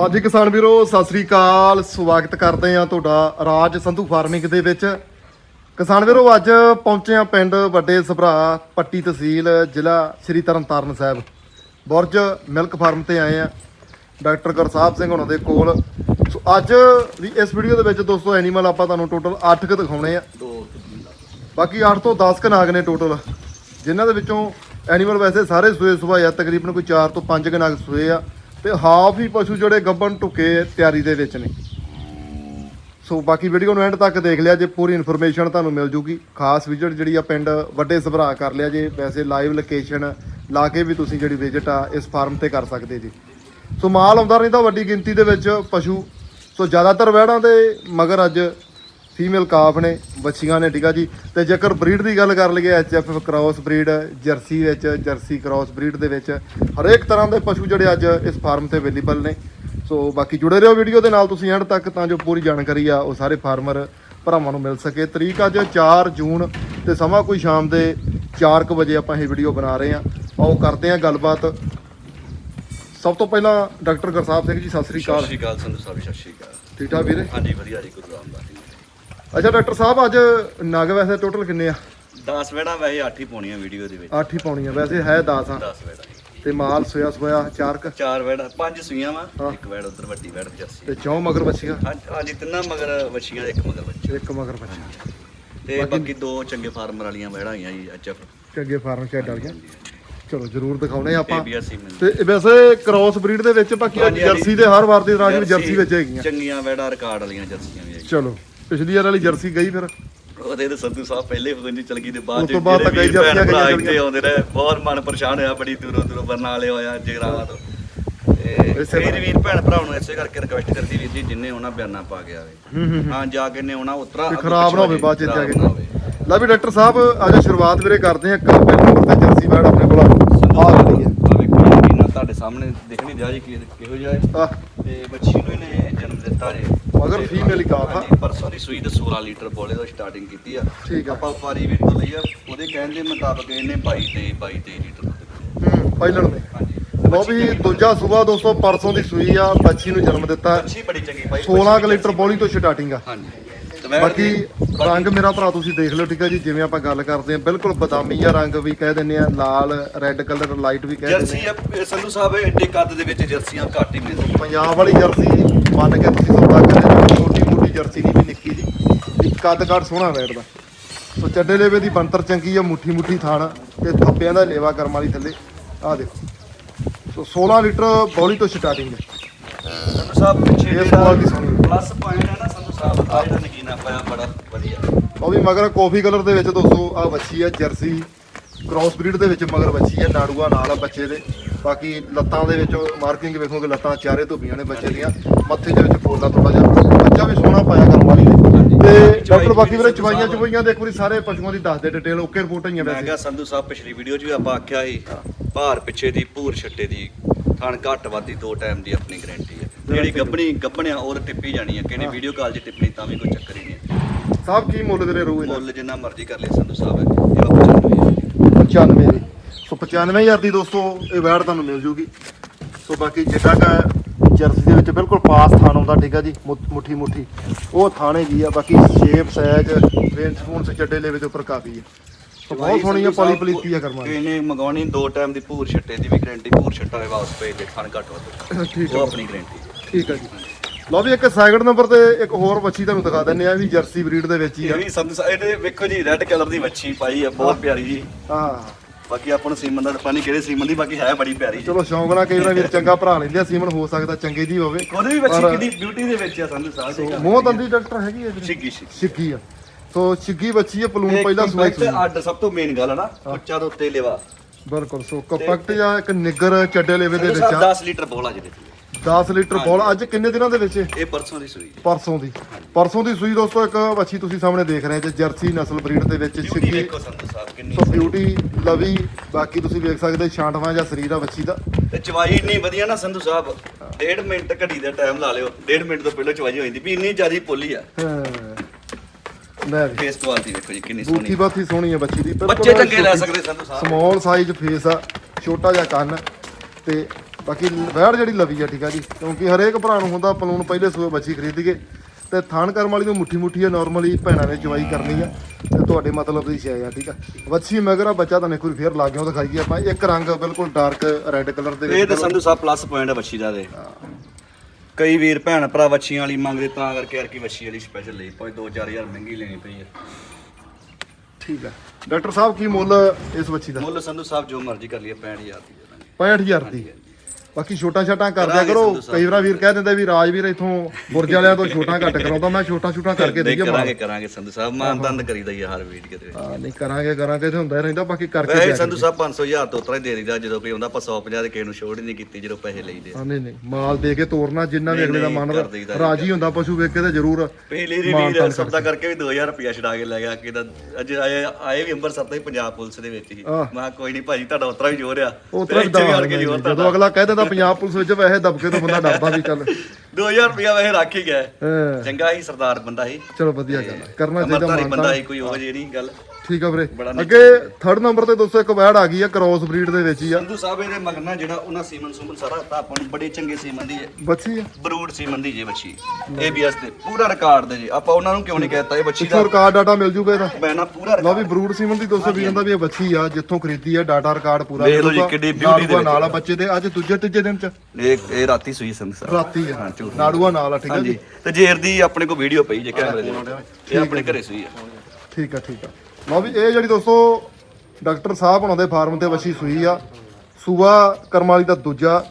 ਹਾਂਜੀ ਕਿਸਾਨ ਵੀਰੋ, ਸਤਿ ਸ੍ਰੀ ਅਕਾਲ। ਸਵਾਗਤ ਕਰਦੇ ਆ ਤੁਹਾਡਾ ਰਾਜ ਸੰਧੂ ਫਾਰਮਿੰਗ ਦੇ ਵਿੱਚ। ਕਿਸਾਨ ਵੀਰੋ, ਅੱਜ ਪਹੁੰਚੇ ਆ ਪਿੰਡ ਵੱਡੇ ਸਭਰਾ ਪੱਟੀ ਤਹਿਸੀਲ, ਜ਼ਿਲ੍ਹਾ ਸ੍ਰੀ ਤਰਨਤਾਰਨ ਸਾਹਿਬ। ਬੁਰਜ ਮਿਲਕ ਫਾਰਮ ਤੇ ਆਏ ਆ ਡਾਕਟਰ ਗੁਰਸਾਹਿਬ ਸਿੰਘ ਉਹਨਾਂ ਦੇ ਕੋਲ। ਸੋ ਅੱਜ ਵੀ ਇਸ ਵੀਡੀਓ ਦੇ ਵਿੱਚ ਦੋਸਤੋ ਐਨੀਮਲ ਆਪਾਂ ਤੁਹਾਨੂੰ ਟੋਟਲ 8 ਕੁ ਦਿਖਾਉਣੇ ਆ। ਬਾਕੀ 8 ਤੋਂ 10 ਕ ਨਾਗ ਨੇ ਟੋਟਲ ਜਿਨ੍ਹਾਂ ਦੇ ਵਿੱਚੋਂ ਐਨੀਮਲ ਵੈਸੇ ਸਾਰੇ ਸੂਏ ਸੁਭਾਏ ਆ, ਤਕਰੀਬਨ ਕੋਈ 4 ਤੋਂ 5 ਕ ਨਾਗ ਸੂਏ ਆ। ਤੇ ਹਾਫ ਹੀ ਪਸ਼ੂ ਜਿਹੜੇ ਗੱਬਣ ਟੁਕੇ ਤਿਆਰੀ ਦੇ ਵਿੱਚ ਨੇ। ਸੋ ਬਾਕੀ ਵੀਡੀਓ ਨੂੰ ਐਂਡ ਤੱਕ ਦੇਖ ਲਿਆ ਜੇ ਪੂਰੀ ਇਨਫੋਰਮੇਸ਼ਨ ਤੁਹਾਨੂੰ ਮਿਲ ਜੂਗੀ। ਖਾਸ ਵਿਜ਼ਿਟ ਜਿਹੜੀ ਆ ਪਿੰਡ ਵੱਡੇ ਸਭਰਾ ਕਰ ਲਿਆ ਜੇ। ਵੈਸੇ ਲਾਈਵ ਲੋਕੇਸ਼ਨ ਲਾ ਕੇ ਵੀ ਤੁਸੀਂ ਜਿਹੜੀ ਵਿਜ਼ਿਟ ਆ ਇਸ ਫਾਰਮ ਤੇ ਕਰ ਸਕਦੇ ਜੀ। ਸੋ ਮਾਲ ਆਉਂਦਾ ਰਹਿੰਦਾ ਵੱਡੀ ਗਿਣਤੀ ਦੇ ਵਿੱਚ ਪਸ਼ੂ। ਸੋ ਜ਼ਿਆਦਾਤਰ ਵਹਿੜਾਂ ਦੇ ਮਗਰ ਅੱਜ ਫੀਮੇਲ ਕਾਫ ਨੇ ਬੱਚੀਆਂ ਨੇ ਠੀਕ ਆ ਜੀ? ਤੇ ਜੇਕਰ ਬਰੀਡ ਦੀ ਗੱਲ ਕਰ ਲਈਏ ਐਚਐਫ ਕ੍ਰਾਸ ਬਰੀਡ ਜਰਸੀ ਵਿੱਚ ਜਰਸੀ ਕ੍ਰਾਸ ਬਰੀਡ ਦੇ ਵਿੱਚ ਹਰੇਕ ਤਰ੍ਹਾਂ ਦੇ ਪਸ਼ੂ ਜਿਹੜੇ ਅੱਜ ਇਸ ਫਾਰਮ ਤੇ ਅਵੇਲੇਬਲ ਨੇ। ਸੋ ਬਾਕੀ ਜੁੜੇ ਰਹੋ ਵੀਡੀਓ ਦੇ ਨਾਲ ਤੁਸੀਂ ਐਂਡ ਤੱਕ ਤਾਂ ਜੋ ਪੂਰੀ ਜਾਣਕਾਰੀ ਆ ਉਹ ਸਾਰੇ ਫਾਰਮਰ ਭਰਾਵਾਂ ਨੂੰ ਮਿਲ ਸਕੇ। ਤਰੀਕ ਅੱਜ 4 ਜੂਨ ਤੇ ਸਮਾਂ ਕੋਈ ਸ਼ਾਮ ਦੇ 4:00 ਵਜੇ ਆਪਾਂ ਇਹ ਵੀਡੀਓ ਬਣਾ ਰਹੇ ਆ ਆਓ ਕਰਦੇ ਆ ਗੱਲਬਾਤ। ਸਭ ਤੋਂ ਪਹਿਲਾਂ ਡਾਕਟਰ ਗੁਰਸਾਹਿਬ ਸਿੰਘ ਜੀ ਸਤਿ ਸ੍ਰੀ ਸਤਿ ਅਕਾਲ ਸ਼੍ਰੀ ਅਕਾਲ ਸੰਧੂ ਸਾਹਿਬ ਸਤਿ ਸ਼੍ਰੀ ਅਕਾਲ। ਠੀਕ ਠਾਕ ਵੀਰੇ? ਹਾਂਜੀ ਵਧੀਆ ਜੀ ਗੁਰੂ ਰਾਮਦਾਸ ਅੱਛਾ ਡਾਕਟਰ ਸਾਹਿਬ ਅੱਜ ਨਗ ਵੈਸੇ ਟੋਟਲ ਕਿੰਨੇ ਆ? 10 ਵੇੜਾ ਵੈਸੇ 8 ਹੀ ਪਾਉਣੀਆਂ ਵੀਡੀਓ ਦੇ ਵਿੱਚ। 8 ਹੀ ਪਾਉਣੀਆਂ ਵੈਸੇ ਹੈ 10 ਆ। 10 ਵੇੜਾ ਤੇ ਮਾਲ ਸੋਇਆ ਸੋਇਆ ਚਾਰਕ ਚਾਰ ਵੇੜਾ ਪੰਜ ਸੂਈਆਂ ਵਾ। ਇੱਕ ਵੇੜ ਉਧਰ ਵੱਡੀ ਵੇੜ ਜਰਸੀ ਤੇ ਚੌ ਮਗਰ ਬੱਚੀਆਂ ਹਾਂਜੀ ਹਾਂਜੀ ਤਿੰਨਾਂ ਮਗਰ ਵਛੀਆਂ ਇੱਕ ਮਗਰ ਬੱਚੀ ਇੱਕ ਮਗਰ ਬੱਚੀ ਤੇ ਬਾਕੀ ਦੋ ਚੰਗੇ ਫਾਰਮਰ ਵਾਲੀਆਂ ਵੇੜਾਂ ਆਈਆਂ ਜੀ ਐਚਐਫ ਚੰਗੇ ਫਾਰਮ ਡਲ ਗਿਆ ਚਲੋ ਜਰੂਰ ਦਿਖਾਉਣੇ ਆਪਾਂ। ਤੇ ਵੈਸੇ ਕ੍ਰਾਸ ਬਰੀਡ ਦੇ ਵਿੱਚ ਬਾਕੀ। ਜਰਸੀ ਦੇ ਹਰ ਵਾਰ ਦੀ ਤਰ੍ਹਾਂ ਜਰਸੀ ਵਿੱਚ ਹੈਗੀਆਂ। ਚੰਗੀਆਂ ਵੇੜਾਂ ਰਿਕਾਰਡ ਵਾਲੀਆਂ ਜਰਸੀਆਂ ਵੀ ਚਲੋ। ਪਿਛਲੀ ਵਾਰ ਵਾਲੀ ਜਰਸੀ ਗਈ ਫਿਰ। ਉਹਦੇ ਤੇ ਸੰਧੂ ਸਾਹਿਬ ਪਹਿਲੇ ਗਈ ਚਲ ਗਈ ਤੇ ਬਾਅਦ ਬਾਅਦ ਤਾਂ ਕਈ ਜਰਸੀਆਂ ਭਰਾ ਇੱਥੇ ਆਉਂਦੇ ਰਹੇ ਬਹੁਤ ਮਨ ਪਰੇਸ਼ਾਨ ਹੋਇਆ ਬੜੀ ਦੂਰੋਂ ਦੂਰੋਂ ਬਰਨਾਲੇ ਹੋਇਆ ਜਗਰਾਵਾਂ ਤੋਂ। ਕਈ ਵੀਰ ਭੈਣ ਭਰਾ ਨੂੰ ਇਸੇ ਕਰਕੇ ਰਿਕਵੈਸਟ ਕਰਦੀ ਵੀ ਜੀ ਜਿੰਨੇ ਉਹਨਾਂ ਬਿਆਨਾ ਪਾ ਕੇ ਆਵੇ। ਹੂੰ ਜਾ ਕੇ ਨੇ ਆਉਣਾ ਉਤਰਾ ਖਰਾਬ ਨਾ ਹੋਵੇ ਬਾਅਦ ਚ ਜਾ ਕੇ। ਲੈ ਵੀ ਡਾਕਟਰ ਸਾਹਿਬ ਅੱਜ ਸ਼ੁਰੂਆਤ ਵੀਰੇ ਕਰਦੇ ਆ ਇੱਕ ਪਹਿਲੇ ਨੰਬਰ ਤੇ ਜਰਸੀ ਬੈਡ ਆਪਣੇ ਕੋਲ ਆ। ਗਈ ਹੈ। ਜੀ ਤੁਹਾਡੇ ਸਾਹਮਣੇ ਦਿਖਣੀ ਜੀ ਕਿ- ਕਿਹੋ ਜਿਹਾ ਹੈ। ਤੇ ਬੱਚੀ ਨੂੰ ਇਹਨੇ ਜਨਮ ਦਿੱਤਾ ਜੀ। ਮਗਰ ਹੀ ਕਾਫ ਆ। ਪਰਸੋਂ ਦੀ ਸੂਈ ਤੇ 16 ਲੀਟਰ ਬੋਲੇ ਤੋਂ ਸਟਾਰਟਿੰਗ ਕੀਤੀ ਆ। ਠੀਕ ਆ। ਆਪਾਂ ਵਪਾਰੀ ਵੀਰ ਤੋਂ ਲਈ ਆ ਉਹਦੇ ਕਹਿਣ ਦੇ ਮੁਤਾਬਕ ਇਹਨੇ 22 ਤੇ 22 23 ਲੀਟਰ ਦੁੱਧ। ਹੂੰ ਪਹਿਲਣ ਦੇ। ਲੋ ਵੀ ਦੂਜਾ ਸੂਬਾ ਦੋਸਤੋ ਪਰਸੋਂ ਦੀ ਸੂਈ ਆ ਬੱਚੀ ਨੂੰ ਜਨਮ ਦਿੱਤਾ। ਅੱਛੀ ਬੜੀ ਚੰਗੀ ਭਾਈ 16 ਕੁ ਲੀਟਰ ਬੋਲੀ ਤੋਂ ਸਟਾਰਟਿੰਗ ਆ। ਹਾਂਜੀ। ਬਾਕੀ ਰੰਗ ਮੇਰਾ ਭਰਾ ਤੁਸੀਂ ਦੇਖ ਲਓ ਠੀਕ ਹੈ ਜੀ ਜਿਵੇਂ ਆਪਾਂ ਗੱਲ ਕਰਦੇ ਆ ਬਿਲਕੁਲ ਬਦਾਮੀ ਜਿਹਾ ਰੰਗ ਵੀ ਕਹਿ ਦਿੰਨੇ ਆ ਲਾਲ ਰੈੱਡ ਕਲਰ ਲਾਈਟ ਵੀ ਕਹਿ ਦਿੰਨੇ ਜਰਸੀ ਆ ਸੰਧੂ ਸਾਹਿਬ ਐਡੇ ਕੱਦ ਦੇ ਵਿੱਚ ਜਰਸੀਆਂ ਘੱਟ ਹੀ ਮਿਲਦੀਆਂ। ਪੰਜਾਬ ਵਾਲੀ ਜਰਸੀ ਮੰਨ ਕੇ ਤੁਸੀਂ ਸੌਦਾ ਕਰੇ ਛੋਟੀ ਮੋਟੀ ਜਰਸੀ ਨਹੀਂ ਵੀ ਨਿੱਕੀ ਜੀ। ਇੱਕ ਕੱਦ ਕਾਠ ਸੋਹਣਾ ਬੈਠਦਾ। ਸੋ ਚੱਡੇ ਲੇਵੇ ਦੀ ਬੰਤਰ ਚੰਗੀ ਆ ਮੁੱਠੀ ਮੁੱਠੀ ਥਾਣ ਤੇ ਥੱਪਿਆਂ ਦਾ ਲੇਵਾ ਕਰਮ ਵਾਲੀ ਥੱਲੇ। ਆਹ ਦੇਖੋ। ਸੋ 16 ਲੀਟਰ ਬੋਲੀ ਤੋਂ ਸਟਾਰਟਿੰਗ ਹੈ। ਸੰਧੂ ਸਾਹਿਬ ਪਿੱਛੇ ਦੀ। ਪਲੱਸ ਪੁਆਇੰਟ ਹੈ। ਨਾ ਸੰਧੂ ਸਾਹਿਬ ਆ ਜਿਹੜਾ ਨਗੀਨਾ ਪਾਇਆ ਬੜਾ ਵਧੀਆ। ਉਹ ਵੀ ਮਗਰ ਕਾਫੀ ਕਲਰ ਦੇ ਵਿੱਚ ਦੋਸਤੋ ਆ ਬੱਚੀ ਆ ਜਰਸੀ। ਕ੍ਰਾਸ ਬਰੀਡ ਦੇ ਵਿੱਚ ਮਗਰ ਬੱਚੀ ਆ ਨਾੜੂਆ ਨਾਲ ਆ ਬੱਚੇ ਦੇ। ਬਾਕੀ ਲੱਤਾਂ ਦੇ ਵਿੱਚ ਮਾਰਕਿੰਗ ਵੇਖੋਗੇ ਲੱਤਾਂ ਚਾਰੇ ਧੁੱਬੀਆਂ ਨੇ ਬੱਚੇ ਦੀਆਂ। ਮੱਥੇ ਦੇ ਵਿੱਚ ਫੋਲਾ ਥੋੜਾ ਜਿਹਾ। ਬੱਚਾ ਵੀ ਸੋਹਣਾ ਪਾਇਆ ਕਰਨ ਵਾਲੀ ਨੇ। ਤੇ ਡਾਕਟਰ ਬਾਕੀ ਵੀਰੇ ਚਵਾਈਆਂ ਚਵਾਈਆਂ ਦੇ ਇੱਕ ਵਾਰੀ ਸਾਰੇ ਪਸ਼ੂਆਂ ਦੀ ਦੱਸ ਦੇ ਡਿਟੇਲ ਓਕੇ ਰਿਪੋਰਟ ਹੋਈਆਂ ਮੈਂ ਵੈਸੇ। ਕਿਹਾ ਸੰਧੂ ਸਾਹਿਬ ਪਿਛਲੀ ਵੀਡੀਓ 'ਚ ਵੀ ਆਪਾਂ ਆਖਿਆ ਸੀ ਭਾਰ ਪਿੱਛੇ ਦੀ ਭੂਰ ਛੱਟੇ ਦੀ ਥਣ ਘੱਟ ਵਾਦੀ ਦੋ ਟਾਈਮ ਦੀ ਆਪਣੀ ਗਾਰੰਟੀ ਹੈ। ਜਿਹੜੀ ਗੱਬਣੀ ਗੱਬਣਿਆ ਉਹ ਤਾਂ ਟਿੱਪੀ ਜਾਣੀ ਹੈ ਕਿਹਨੇ ਵੀਡੀਓ ਕਾਲ 'ਚ ਟਿੱਪਣੀ ਤਾਂ ਵੀ ਕੋਈ ਚੱਕਰ ਹੀ ਨਹੀਂ ਹੈ। ਸਾਹਿਬ ਕੀ ਮੁੱਲ ਵੀਰੇ ਰਹੂ ਇਹਦਾ। ਮੁੱਲ ਜਿੰਨਾ ਮਰਜ਼ੀ ਕਰ ਲਿਆ ਸੰਧੂ ਸਾਹਿਬ ਇਹ ਆਪਾਂ 95 95 ਦੀ। 95000 ਦੀ ਦੋਸਤੋ ਇਹ ਵੈੜ ਤੁਹਾਨੂੰ ਮਿਲ ਜੂਗੀ। ਸੋ ਬਾਕੀ ਜਿੱਦਾਂ ਕਾ ਜਰਸੀ ਦੇ ਵਿੱਚ ਬਿਲਕੁਲ ਪਾਸ ਥਾਣ ਆਉਂਦਾ ਠੀਕ ਆ ਜੀ ਮੁੱਠੀ ਮੁੱਠੀ ਉਹ ਥਾਣੇ ਜੀ ਆ ਬਾਕੀ ਸ਼ੇਪ ਸਾਈਜ਼ ਰੇਂਜ ਫੋਨ ਸੇ ਚੱਡੇ ਲੈਵੇ ਦੇ ਉੱਪਰ ਕਾਫੀ ਹੈ ਸੋ ਬਹੁਤ ਸੋਹਣੀ ਆ ਪਲੀ ਪਲੀਤੀ ਆ ਕਰਮਾ ਇਹਨੇ ਮੰਗਾਉਣੀ ਦੋ ਟਾਈਮ ਦੀ ਭੂਰ ਛੱਟੇ ਦੀ ਵੀ ਗਾਰੰਟੀ ਭੂਰ ਛੱਟਾ ਹੋਏ ਵਾਪਸ ਪਏ ਤੇ ਥਣ ਘੱਟ ਵੱਧ। ਉਹ ਆ ਆਪਣੀ ਗਾਰੰਟੀ ਠੀਕ ਆ ਜੀ। ਲਓ ਵੀ ਇੱਕ ਸੈਕਿੰਡ ਨੰਬਰ ਤੇ ਇੱਕ ਹੋਰ ਬੱਚੀ ਤੁਹਾਨੂੰ ਦਿਖਾ ਦਿੰਨੇ ਆ ਵੀ ਜਰਸੀ ਬਰੀਡ ਦੇ ਵਿੱਚ ਹੀ ਇਹ ਆ ਵੀ ਸੰਧੂ ਸਾਹਿਬ ਇਹਨੇ ਵੇਖੋ ਜੀ ਰੈੱਡ ਕਲਰ ਦੀ ਵੱਛੀ ਪਾਈ ਆ ਬਹੁਤ ਪਿਆਰੀ ਜੀ। ਹਾਂ। ਬਾਕੀ ਆਪਾਂ ਨੂੰ ਸੀਮਨ ਦਾ ਪਤਾ ਨਹੀਂ ਕਿਹੜੇ ਸੀਮਨ ਦੀ ਬਾਕੀ ਹੈ ਬੜੀ ਪਿਆਰੀ। ਚਲੋ ਸ਼ੌਂਕ ਨਾਲ ਕਈ ਵਾਰ ਵੀਰ ਚੰਗਾ ਭਰਾ ਲੈਂਦੇ ਆ ਸੀਮਨ ਹੋ ਸਕਦਾ ਚੰਗੇ ਦੀ ਹੋਵੇ। ਉਹਦੇ ਵੀ ਪਰ- ਕਿੰਨੀ ਬਿਊਟੀ ਦੇ ਵਿੱਚ ਆ ਸੰਧੂ ਸਾਹਿਬ ਦੀ ਗੱਲ। ਮੂੰਹ ਦੰਦੀ ਡਾਕਟਰ ਹੈਗੀ ਹੈ ਛਿੱਗੀ ਛਿੱਗੀ ਆ। ਸੋ ਛਿੱਗੀ ਬੱਚੀ ਹੈ ਪਲੂਨ ਪਹਿਲਾਂ ਸੂਈ ਸੂਈ ਅੱਡ ਸਭ ਤੋਂ ਮੇਨ ਗੱਲ ਹੈ ਨਾ ਉੱਚਾ ਦੇ ਉੱਤੇ ਲੈਵਾ। ਬਿਲਕੁਲ ਸੋ ਕੰਪੈਕਟ ਜਾਂ ਇੱਕ ਨਿੱਗਰ ਚੱਡੇ ਲੇਵੇ ਦੇ ਵਿੱਚ ਆ। 10 ਲੀਟਰ ਬੋਲਾ ਜਿਹਦੇ ਤੇ 10 ਲੀਟਰ ਬੋਲ। ਅੱਜ ਕਿੰਨੇ ਦਿਨਾਂ ਦੇ ਵਿੱਚ? ਇਹ? ਪਰਸੋਂ ਦੀ ਸੂਈ। ਪਰਸੋਂ ਦੀ। ਪਰਸੋਂ ਦੀ ਸੂਈ ਦੋਸਤੋ ਇੱਕ ਵੱਛੀ ਤੁਸੀਂ ਸਾਹਮਣੇ ਦੇਖ ਰਹੇ ਜੇ ਜਰਸੀ ਨਸਲ ਬਰੀਡ ਦੇ ਵਿੱਚ ਦੇਖੋ ਸਾਹਿਬ ਕਿੰਨੀ ਸੋ ਬਿਊਟੀ ਲਵੀ ਬਾਕੀ ਤੁਸੀਂ ਵੇਖ ਸਕਦੇ ਛਾਂਟਵਾਂ ਜਾਂ ਸਰੀਰ ਆ ਵੱਛੀ ਦਾ। ਤੇ ਚਵਾਈ ਇੰਨੀ ਵਧੀਆ ਨਾ ਸੰਧੂ ਸਾਹਿਬ ਡੇਢ ਮਿੰਟ ਘੜੀ ਦਾ ਟਾਈਮ ਲਾ ਲਿਓ ਡੇਢ ਮਿੰਟ ਤੋਂ ਪਹਿਲਾਂ ਚਵਾਈ ਹੋ ਜਾਂਦੀ ਵੀ ਇੰਨੀ ਜ਼ਿਆਦੀ ਪੋਲੀ ਆ। ਲੈ ਵੀ। ਫੇਸ ਕੁਆਲਿਟੀ ਦੇਖੋ ਜੀ ਕਿੰਨੀ ਬੂਥੀ ਸੋਹਣੀ। ਬਾਥੀ ਸੋਹਣੀ ਹੈ ਬੱਚੀ ਦੀ ਬੱਚੇ ਚੰਗੇ ਲੈ ਸਕਦੇ Sandhu Sahib. Small size face ਆ ਛੋਟਾ ਜਿਹਾ ਕੰਨ ਤੇ ਬਾਕੀ ਵੈੜ ਜਿਹੜੀ ਲਵੀ ਆ ਠੀਕ ਆ ਜੀ। ਕਿਉਂਕਿ ਹਰੇਕ ਭਰਾ ਨੂੰ ਹੁੰਦਾ ਪਲੂਣ ਪਹਿਲੇ ਸੂਏ ਬੱਚੀ ਖਰੀਦੀਏ। ਤੇ ਥਾਣ ਕਰਮ ਵਾਲੀ ਨੂੰ ਮੁੱਠੀ ਮੁੱਠੀ ਆ ਨਾਰਮਲੀ ਭੈਣਾਂ ਨੇ ਚਵਾਈ ਕਰਨੀ ਆ। ਤੇ ਤੁਹਾਡੇ ਮਤਲਬ ਦੀ ਸ਼ੈ ਆ ਠੀਕ ਆ। ਵੱਛੀ ਮਗਰ ਆ ਬੱਚਾ ਤਾਂ ਵਾਰੀ ਫੇਰ ਲਾ ਕੇ ਉਹ ਦਿਖਾਈਏ ਆਪਾਂ। ਇੱਕ ਰੰਗ ਬਿਲਕੁਲ ਡਾਰਕ ਰੈੱਡ ਕਲਰ ਦੇ ਇਹ ਤਾਂ ਸੰਧੂ ਸਾਹਿਬ ਪਲੱਸ ਪੁਆਇੰਟ ਹੈ ਵੱਛੀ ਦਾ ਦੇ। ਕਈ ਵੀਰ ਭੈਣ ਭਰਾ ਵੱਛੀਆਂ ਵਾਲੀ ਮੰਗਦੇ ਤਾਂ ਕਰਕੇ ਅਰਕੀ ਵੱਛੀ ਵਾਲੀ ਸਪੈਸ਼ਲ ਲਈ। ਭਾਵੇਂ 2-4000 ਮਹਿੰਗੀ ਲੈਣੀ ਪਈ ਹੈ ਠੀਕ ਆ। ਡਾਕਟਰ ਸਾਹਿਬ ਕੀ ਮੁੱਲ ਇਸ ਵੱਛੀ ਦਾ? ਮੁੱਲ ਸੰਧੂ ਸਾਹਿਬ ਜੋ ਮਰਜ਼ੀ ਕਰ ਲਈਏ 65000 ਦੀ ਦੇ ਦਾਂਗੇ 65000 ਦੀ। ਬਾਕੀ ਛੋਟਾ ਛਾਟਾ ਕਰ ਦਿਆ ਕਰੋ। ਕਈ ਵਾਰ ਵੀਰ ਕਹਿ ਦਿੰਦੇ ਵੀ ਰਾਜਵੀਰ ਇਥੋਂ ਬੁਰਜ ਵਾਲਿਆਂ ਤੋਂ ਛੋਟਾ ਘੱਟ ਕਰਾਉਂਦਾ ਮੈਂ ਛੋਟਾ ਛੋਟਾ ਕਰਕੇ ਦਈਏ ਕਰਾਂਗੇ ਕਰਾਂਗੇ ਸੰਧੂ ਸਾਹਿਬ ਮਾਨਦੰਦ ਕਰੀਦਾ ਹੀ ਹਰ ਵੀਡੀਓ ਦੇ ਵਿੱਚ ਹਾਂ ਨਹੀਂ ਕਰਾਂਗੇ ਕਰਾਂਗੇ ਤੇ ਹੁੰਦਾ ਰਹਿੰਦਾ ਬਾਕੀ ਕਰਕੇ ਵੈਸੇ ਸੰਧੂ ਸਾਹਿਬ 500000 ਤੋਂ ਉਤਰਾ ਹੀ ਦੇ ਦਿੰਦਾ ਜਦੋਂ ਕੋਈ ਆਉਂਦਾ ਆਪਾਂ 150 ਦੇ ਕਿਸੇ ਨੂੰ ਛੋੜ ਹੀ ਨਹੀਂ ਕੀਤੀ ਜਦੋਂ ਪੈਸੇ ਲਈਦੇ ਹਾਂ ਨਹੀਂ ਨਹੀਂ ਮਾਲ ਦੇ ਕੇ ਤੋਰਨਾ ਜਿੰਨਾ ਵੀ ਅਗਲੇ ਦਾ ਮਨ ਰਾਜੀ ਹੁੰਦਾ ਪਸ਼ੂ ਵੇਖ ਕੇ ਤੇ ਜ਼ਰੂਰ ਪਹਿਲੀ ਰੀ ਮਾਨ ਵੀਰ ਤਾਨ ਸੌਦਾ ਕਰਕੇ। ਵੀ 2000 ਰੁਪਇਆ ਛਡਾ ਕੇ ਲੈ ਗਿਆ ਕਿਦਾ ਅੱਜ ਆਏ ਆਏ ਵੀ ਅੰਮ੍ਰਿਤਸਰ ਤੋਂ ਹੀ ਪੰਜਾਬ ਪੁਲਿਸ ਦੇ ਵਿੱਚ ਹੀ। ਮੈਂ ਕੋਈ ਨਹੀਂ ਭਾਜੀ ਤੁਹਾਡਾ ਉਤਰਾ ਵੀ ਜੋਰ ਆ। ਇੱਥੇ ਵੀ ਜਦੋਂ ਅਗਲਾ ਕਹਿ ਦਿੰਦਾ ਪੰਜਾਬ ਪੁਲਿਸ ਵਿੱਚ ਵੈਸੇ ਦਬਕੇ ਤੋਂ ਬੰਦਾ ਡਰਦਾ ਵੀ ਚੱਲ। 2000 ਰੁਪਇਆ ਵੈਸੇ ਰੱਖ ਹੀ ਗਿਆ। ਹਾਂ, ਚੰਗਾ ਹੀ ਸਰਦਾਰ ਬੰਦਾ ਸੀ। ਚਲੋ ਵਧੀਆ ਗੱਲ। ਕਰਨਾ ਚਾਹੀਦਾ ਬੰਦਾ ਸੀ ਕੋਈ ਉਹ ਜਿਹੜੀ ਗੱਲ। ਠੀਕ ਆ ਵੀਰੇ। ਬੜਾ ਅੱਗੇ ਥਰਡ ਨੰਬਰ ਤੇ ਦੋਸਤੋ ਇੱਕ ਵੈੜ ਆ ਗਈ ਆ ਕ੍ਰੋਸ ਬਰੀਡ ਦੇ ਵਿੱਚ ਹੀ ਆ। ਸੰਧੂ ਸਾਹਿਬ ਇਹਦੇ ਮਗਨਾ ਜਿਹੜਾ ਉਹਨਾਂ ਸੀਮਨ ਸੁਮਨ ਸਾਰਾ ਤਾਂ ਆਪਾਂ ਨੂੰ ਬੜੇ ਚੰਗੇ ਸੀਮਨ ਦੀ ਹੈ ਬੱਚੀ ਆ। ਬਰੂਡ ਸੀਮਨ ਦੀ ਜੇ ਬੱਚੀ ਏਬੀਐਸ ਤੇ ਪੂਰਾ ਰਿਕਾਰਡ ਦੇ ਜੀ। ਆਪਾਂ ਉਹਨਾਂ ਨੂੰ ਕਿਉਂ ਨਹੀਂ ਕਹਿਤਾ ਇਹ ਬੱਚੀ ਦਾ ਰਿਕਾਰਡ ਡਾਟਾ ਮਿਲ ਜੂਗਾ ਇਹਦਾ। ਮੈਂ ਨਾ ਪੂਰਾ ਲਓ ਵੀ ਬਰੂਡ ਸੀਮਨ ਦੀ ਦੋਸਤੋ ਵੀ ਕਹਿੰਦਾ ਵੀ ਇਹ ਬੱਚੀ ਆ ਜਿੱਥੋਂ ਖਰੀਦੀ ਆ ਡਾਟਾ ਰਿਕਾਰਡ ਪੂਰਾ ਵੇਖ ਲਓ ਜੀ। ਕਿੱਡੀ beauty ਨਾੜੂਆ ਦੇ ਵਿੱਚ। ਨਾਲ ਆ ਬੱਚੇ ਦੇ ਅੱਜ ਦੂਜੇ ਤੀਜੇ ਦਿਨ ਚ। ਇਹ ਇਹ ਰਾਤੀ ਸੂਈ ਸੰਧੂ ਸਾਹਿਬ। ਰਾਤੀ ਆ। ਹਾਂ, ਝੂਠ। ਨਾੜੂਆ ਨਾਲ ਆ ਠੀਕ ਆ ਹਾਂਜੀ। ਜੀ। ਤੇ ਜੇਰ ਦੀ ਆਪਣੇ ਕੋਲ ਵੀਡੀਓ ਪਈ ਜੇ ਕੈਮਰੇ ਦੇ। ਵਿੱਚ। ਇਹ ਆਪਣੇ ਘਰੇ ਸੂਈ ਆ। ਠੀਕ ਆ ਠੀਕ ਆ। ਲਓ ਵੀ, ਇਹ ਜਿਹੜੀ ਦੋਸਤੋ ਡਾਕਟਰ ਸਾਹਿਬ ਹੁਣਾਂ ਦੇ ਫਾਰਮ ਤੇ ਵੱਛੀ ਸੂਈ ਆ। ਸੂਆ ਕਰਮ ਵਾਲੀ ਦਾ ਦੂਜਾ